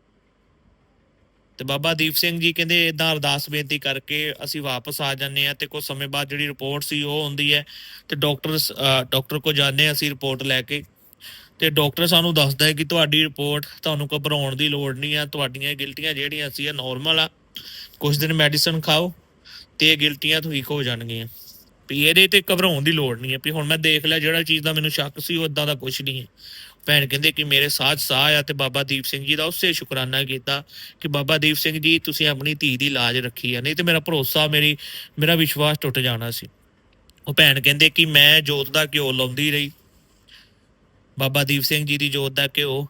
ਤੇ ਬਾਬਾ ਦੀਪ ਸਿੰਘ ਜੀ ਕਹਿੰਦੇ ਇਦਾਂ ਅਰਦਾਸ ਬੇਨਤੀ ਕਰਕੇ ਅਸੀਂ ਵਾਪਸ ਆ ਜਾਂਦੇ ਆ ਤੇ ਕੁਝ ਸਮੇਂ ਬਾਅਦ ਜਿਹੜੀ ਰਿਪੋਰਟ ਸੀ ਉਹ ਹੁੰਦੀ ਹੈ ਤੇ ਡਾਕਟਰ ਡਾਕਟਰ ਕੋ ਜਾਂਦੇ ਅਸੀਂ ਰਿਪੋਰਟ ਲੈ ਕੇ ਤੇ ਡਾਕਟਰ ਸਾਨੂੰ ਦੱਸਦਾ ਹੈ ਕਿ ਤੁਹਾਡੀ ਰਿਪੋਰਟ ਤੁਹਾਨੂੰ ਘਬਰਾਉਣ ਦੀ ਲੋੜ ਨਹੀਂ ਆ, ਤੁਹਾਡੀਆਂ ਗਿਲਟੀਆਂ ਜਿਹੜੀਆਂ ਸੀ ਇਹ ਨਾਰਮਲ ਆ। ਕੁਝ ਦਿਨ ਮੈਡੀਸਨ ਖਾਓ ਤੇ ਇਹ ਗਿਲਟੀਆਂ ਠੀਕ ਹੋ ਜਾਣਗੀਆਂ। ਵੀ ਇਹਦੇ ਤੇ ਘਬਰਾਉਣ ਦੀ ਲੋੜ ਨਹੀਂ ਹੈ। ਵੀ ਹੁਣ ਮੈਂ ਦੇਖ ਲਿਆ, ਜਿਹੜਾ ਚੀਜ਼ ਦਾ ਮੈਨੂੰ ਸ਼ੱਕ ਸੀ, ਉਹ ਇਦਾਂ ਦਾ ਕੁਝ ਨਹੀਂ ਹੈ। ਭੈਣ ਕਹਿੰਦੇ ਕਿ ਮੇਰੇ ਸਾਥ ਸਾਹ ਆ ਤੇ ਬਾਬਾ ਦੀਪ ਸਿੰਘ ਜੀ ਦਾ ਉਸੇ ਸ਼ੁਕਰਾਨਾ ਕੀਤਾ ਕਿ ਬਾਬਾ ਦੀਪ ਸਿੰਘ ਜੀ, ਤੁਸੀਂ ਆਪਣੀ ਧੀ ਦੀ ਲਾਜ ਰੱਖੀ ਆ। ਨਹੀਂ ਤੇ ਮੇਰਾ ਭਰੋਸਾ, ਮੇਰੀ, ਮੇਰਾ ਵਿਸ਼ਵਾਸ ਟੁੱਟ ਜਾਣਾ ਸੀ। ਉਹ ਭੈਣ ਕਹਿੰਦੇ ਕਿ ਮੈਂ ਜੋਤ ਦਾ ਘਿਓ ਲਾਉਂਦੀ ਰਹੀ। ਬਾਬਾ ਦੀਪ ਸਿੰਘ ਜੀ ਦੀ ਜੋਤ ਦਾ ਘਿਓ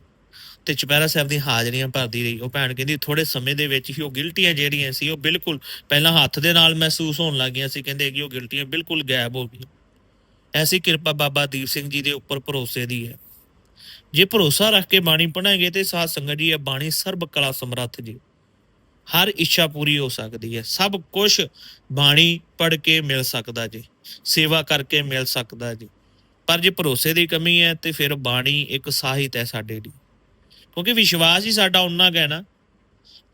ਤੇ ਚੁਪਹਿਰਾ ਸਾਹਿਬ ਦੀ ਹਾਜ਼ਰੀਆਂ ਭਰਦੀ ਰਹੀ। ਉਹ ਭੈਣ ਕਹਿੰਦੀ ਥੋੜੇ ਸਮੇਂ ਦੇ ਵਿੱਚ ਹੀ ਉਹ ਗਿਲਟੀਆਂ ਜਿਹੜੀਆਂ ਸੀ, ਉਹ ਬਿਲਕੁਲ ਪਹਿਲਾਂ ਹੱਥ ਦੇ ਨਾਲ ਮਹਿਸੂਸ ਹੋਣ ਲੱਗੀਆਂ ਸੀ। ਕਹਿੰਦੇ ਕਿ ਉਹ ਗਿਲਟੀਆਂ ਬਿਲਕੁਲ ਗਾਇਬ ਹੋ ਗਈਆਂ। ਐਸੀ ਕਿਰਪਾ ਬਾਬਾ ਦੀਪ ਸਿੰਘ ਜੀ ਦੇ ਉੱਪਰ ਭਰੋਸੇ ਦੀ ਹੈ। ਜੇ ਭਰੋਸਾ ਰੱਖ ਕੇ ਬਾਣੀ ਪੜਾਂਗੇ ਤੇ ਸਾਧ ਸੰਗਤ ਜੀ, ਇਹ ਬਾਣੀ ਸਰਬ ਕਲਾ ਸਮਰੱਥ ਜੀ। ਹਰ ਇੱਛਾ ਪੂਰੀ ਹੋ ਸਕਦੀ ਹੈ। ਸਭ ਕੁਝ ਬਾਣੀ ਪੜ ਕੇ ਮਿਲ ਸਕਦਾ ਜੀ। ਸੇਵਾ ਕਰਕੇ ਮਿਲ ਸਕਦਾ ਜੀ। ਪਰ ਜੇ ਭਰੋਸੇ ਦੀ ਕਮੀ ਹੈ, ਤੇ ਫਿਰ ਬਾਣੀ ਇੱਕ ਸਾਹਿਤ ਹੈ ਸਾਡੇ ਲਈ। ਕਿਉਂਕਿ ਵਿਸ਼ਵਾਸ ਹੀ ਸਾਡਾ ਉਨਾ ਕੁ ਹੈ ਨਾ।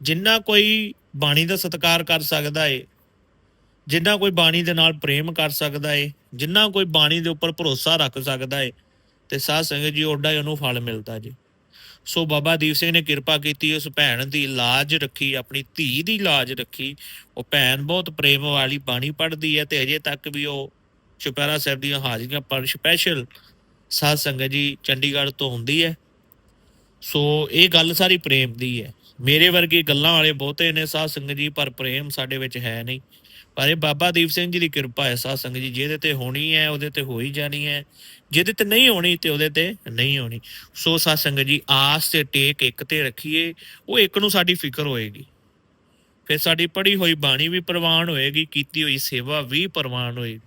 ਜਿੰਨਾ ਕੋਈ ਬਾਣੀ ਦਾ ਸਤਿਕਾਰ ਕਰ ਸਕਦਾ ਏ, ਜਿੰਨਾ ਕੋਈ ਬਾਣੀ ਦੇ ਨਾਲ ਪ੍ਰੇਮ ਕਰ ਸਕਦਾ ਏ, ਜਿੰਨਾ ਕੋਈ ਬਾਣੀ ਦੇ ਉੱਪਰ ਭਰੋਸਾ ਰੱਖ ਸਕਦਾ ਏ, ਤੇ ਸਾਧ ਸੰਗਤ ਜੀ ਓਡਾ ਹੀ ਉਹਨੂੰ ਫਲ ਮਿਲਦਾ ਜੀ। ਸੋ ਬਾਬਾ ਦੀਪ ਸਿੰਘ ਨੇ ਕਿਰਪਾ ਕੀਤੀ, ਉਸ ਭੈਣ ਦੀ ਲਾਜ ਰੱਖੀ, ਆਪਣੀ ਧੀ ਦੀ ਲਾਜ ਰੱਖੀ। ਉਹ ਭੈਣ ਬਹੁਤ ਪ੍ਰੇਮ ਵਾਲੀ ਬਾਣੀ ਪੜ੍ਹਦੀ ਹੈ ਤੇ ਅਜੇ ਤੱਕ ਵੀ ਉਹ ਚੁਪਹਿਰਾ ਸਾਹਿਬ ਦੀਆਂ ਹਾਜ਼ਰੀਆਂ ਪਰ ਸਪੈਸ਼ਲ ਸਾਧ ਸੰਗਤ ਜੀ ਚੰਡੀਗੜ੍ਹ ਤੋਂ ਹੁੰਦੀ ਹੈ ਸੋ ਇਹ ਗੱਲ ਸਾਰੀ ਪ੍ਰੇਮ ਦੀ ਹੈ। ਮੇਰੇ ਵਰਗੇ ਗੱਲਾਂ ਵਾਲੇ ਬਹੁਤੇ ਨੇ, ਸਾਧ ਸੰਗਤ ਜੀ, ਪਰ ਪ੍ਰੇਮ ਸਾਡੇ ਵਿੱਚ ਹੈ ਨਹੀਂ। ਪਰ ਇਹ ਬਾਬਾ ਦੀਪ ਸਿੰਘ ਜੀ ਦੀ ਕਿਰਪਾ ਹੈ, ਸਾਧ ਸੰਗਤ ਜੀ, ਜਿਹਦੇ ਤੇ ਹੋਣੀ ਹੈ, ਉਹਦੇ ਤੇ ਹੋ ਹੀ ਜਾਣੀ ਹੈ। ਜਿਹਦੇ ਤੇ ਨਹੀਂ ਹੋਣੀ ਤੇ ਉਹਦੇ ਤੇ ਨਹੀਂ ਹੋਣੀ। ਸੋ ਸਾਧ ਸੰਗਤ ਜੀ, ਆਸ ਤੇ ਟੇਕ ਇੱਕ ਤੇ ਰੱਖੀਏ, ਉਹ ਇੱਕ ਨੂੰ ਸਾਡੀ ਫਿਕਰ ਹੋਏਗੀ। ਫਿਰ ਸਾਡੀ ਪੜ੍ਹੀ ਹੋਈ ਬਾਣੀ ਵੀ ਪ੍ਰਵਾਨ ਹੋਏਗੀ, ਕੀਤੀ ਹੋਈ ਸੇਵਾ ਵੀ ਪ੍ਰਵਾਨ ਹੋਏਗੀ।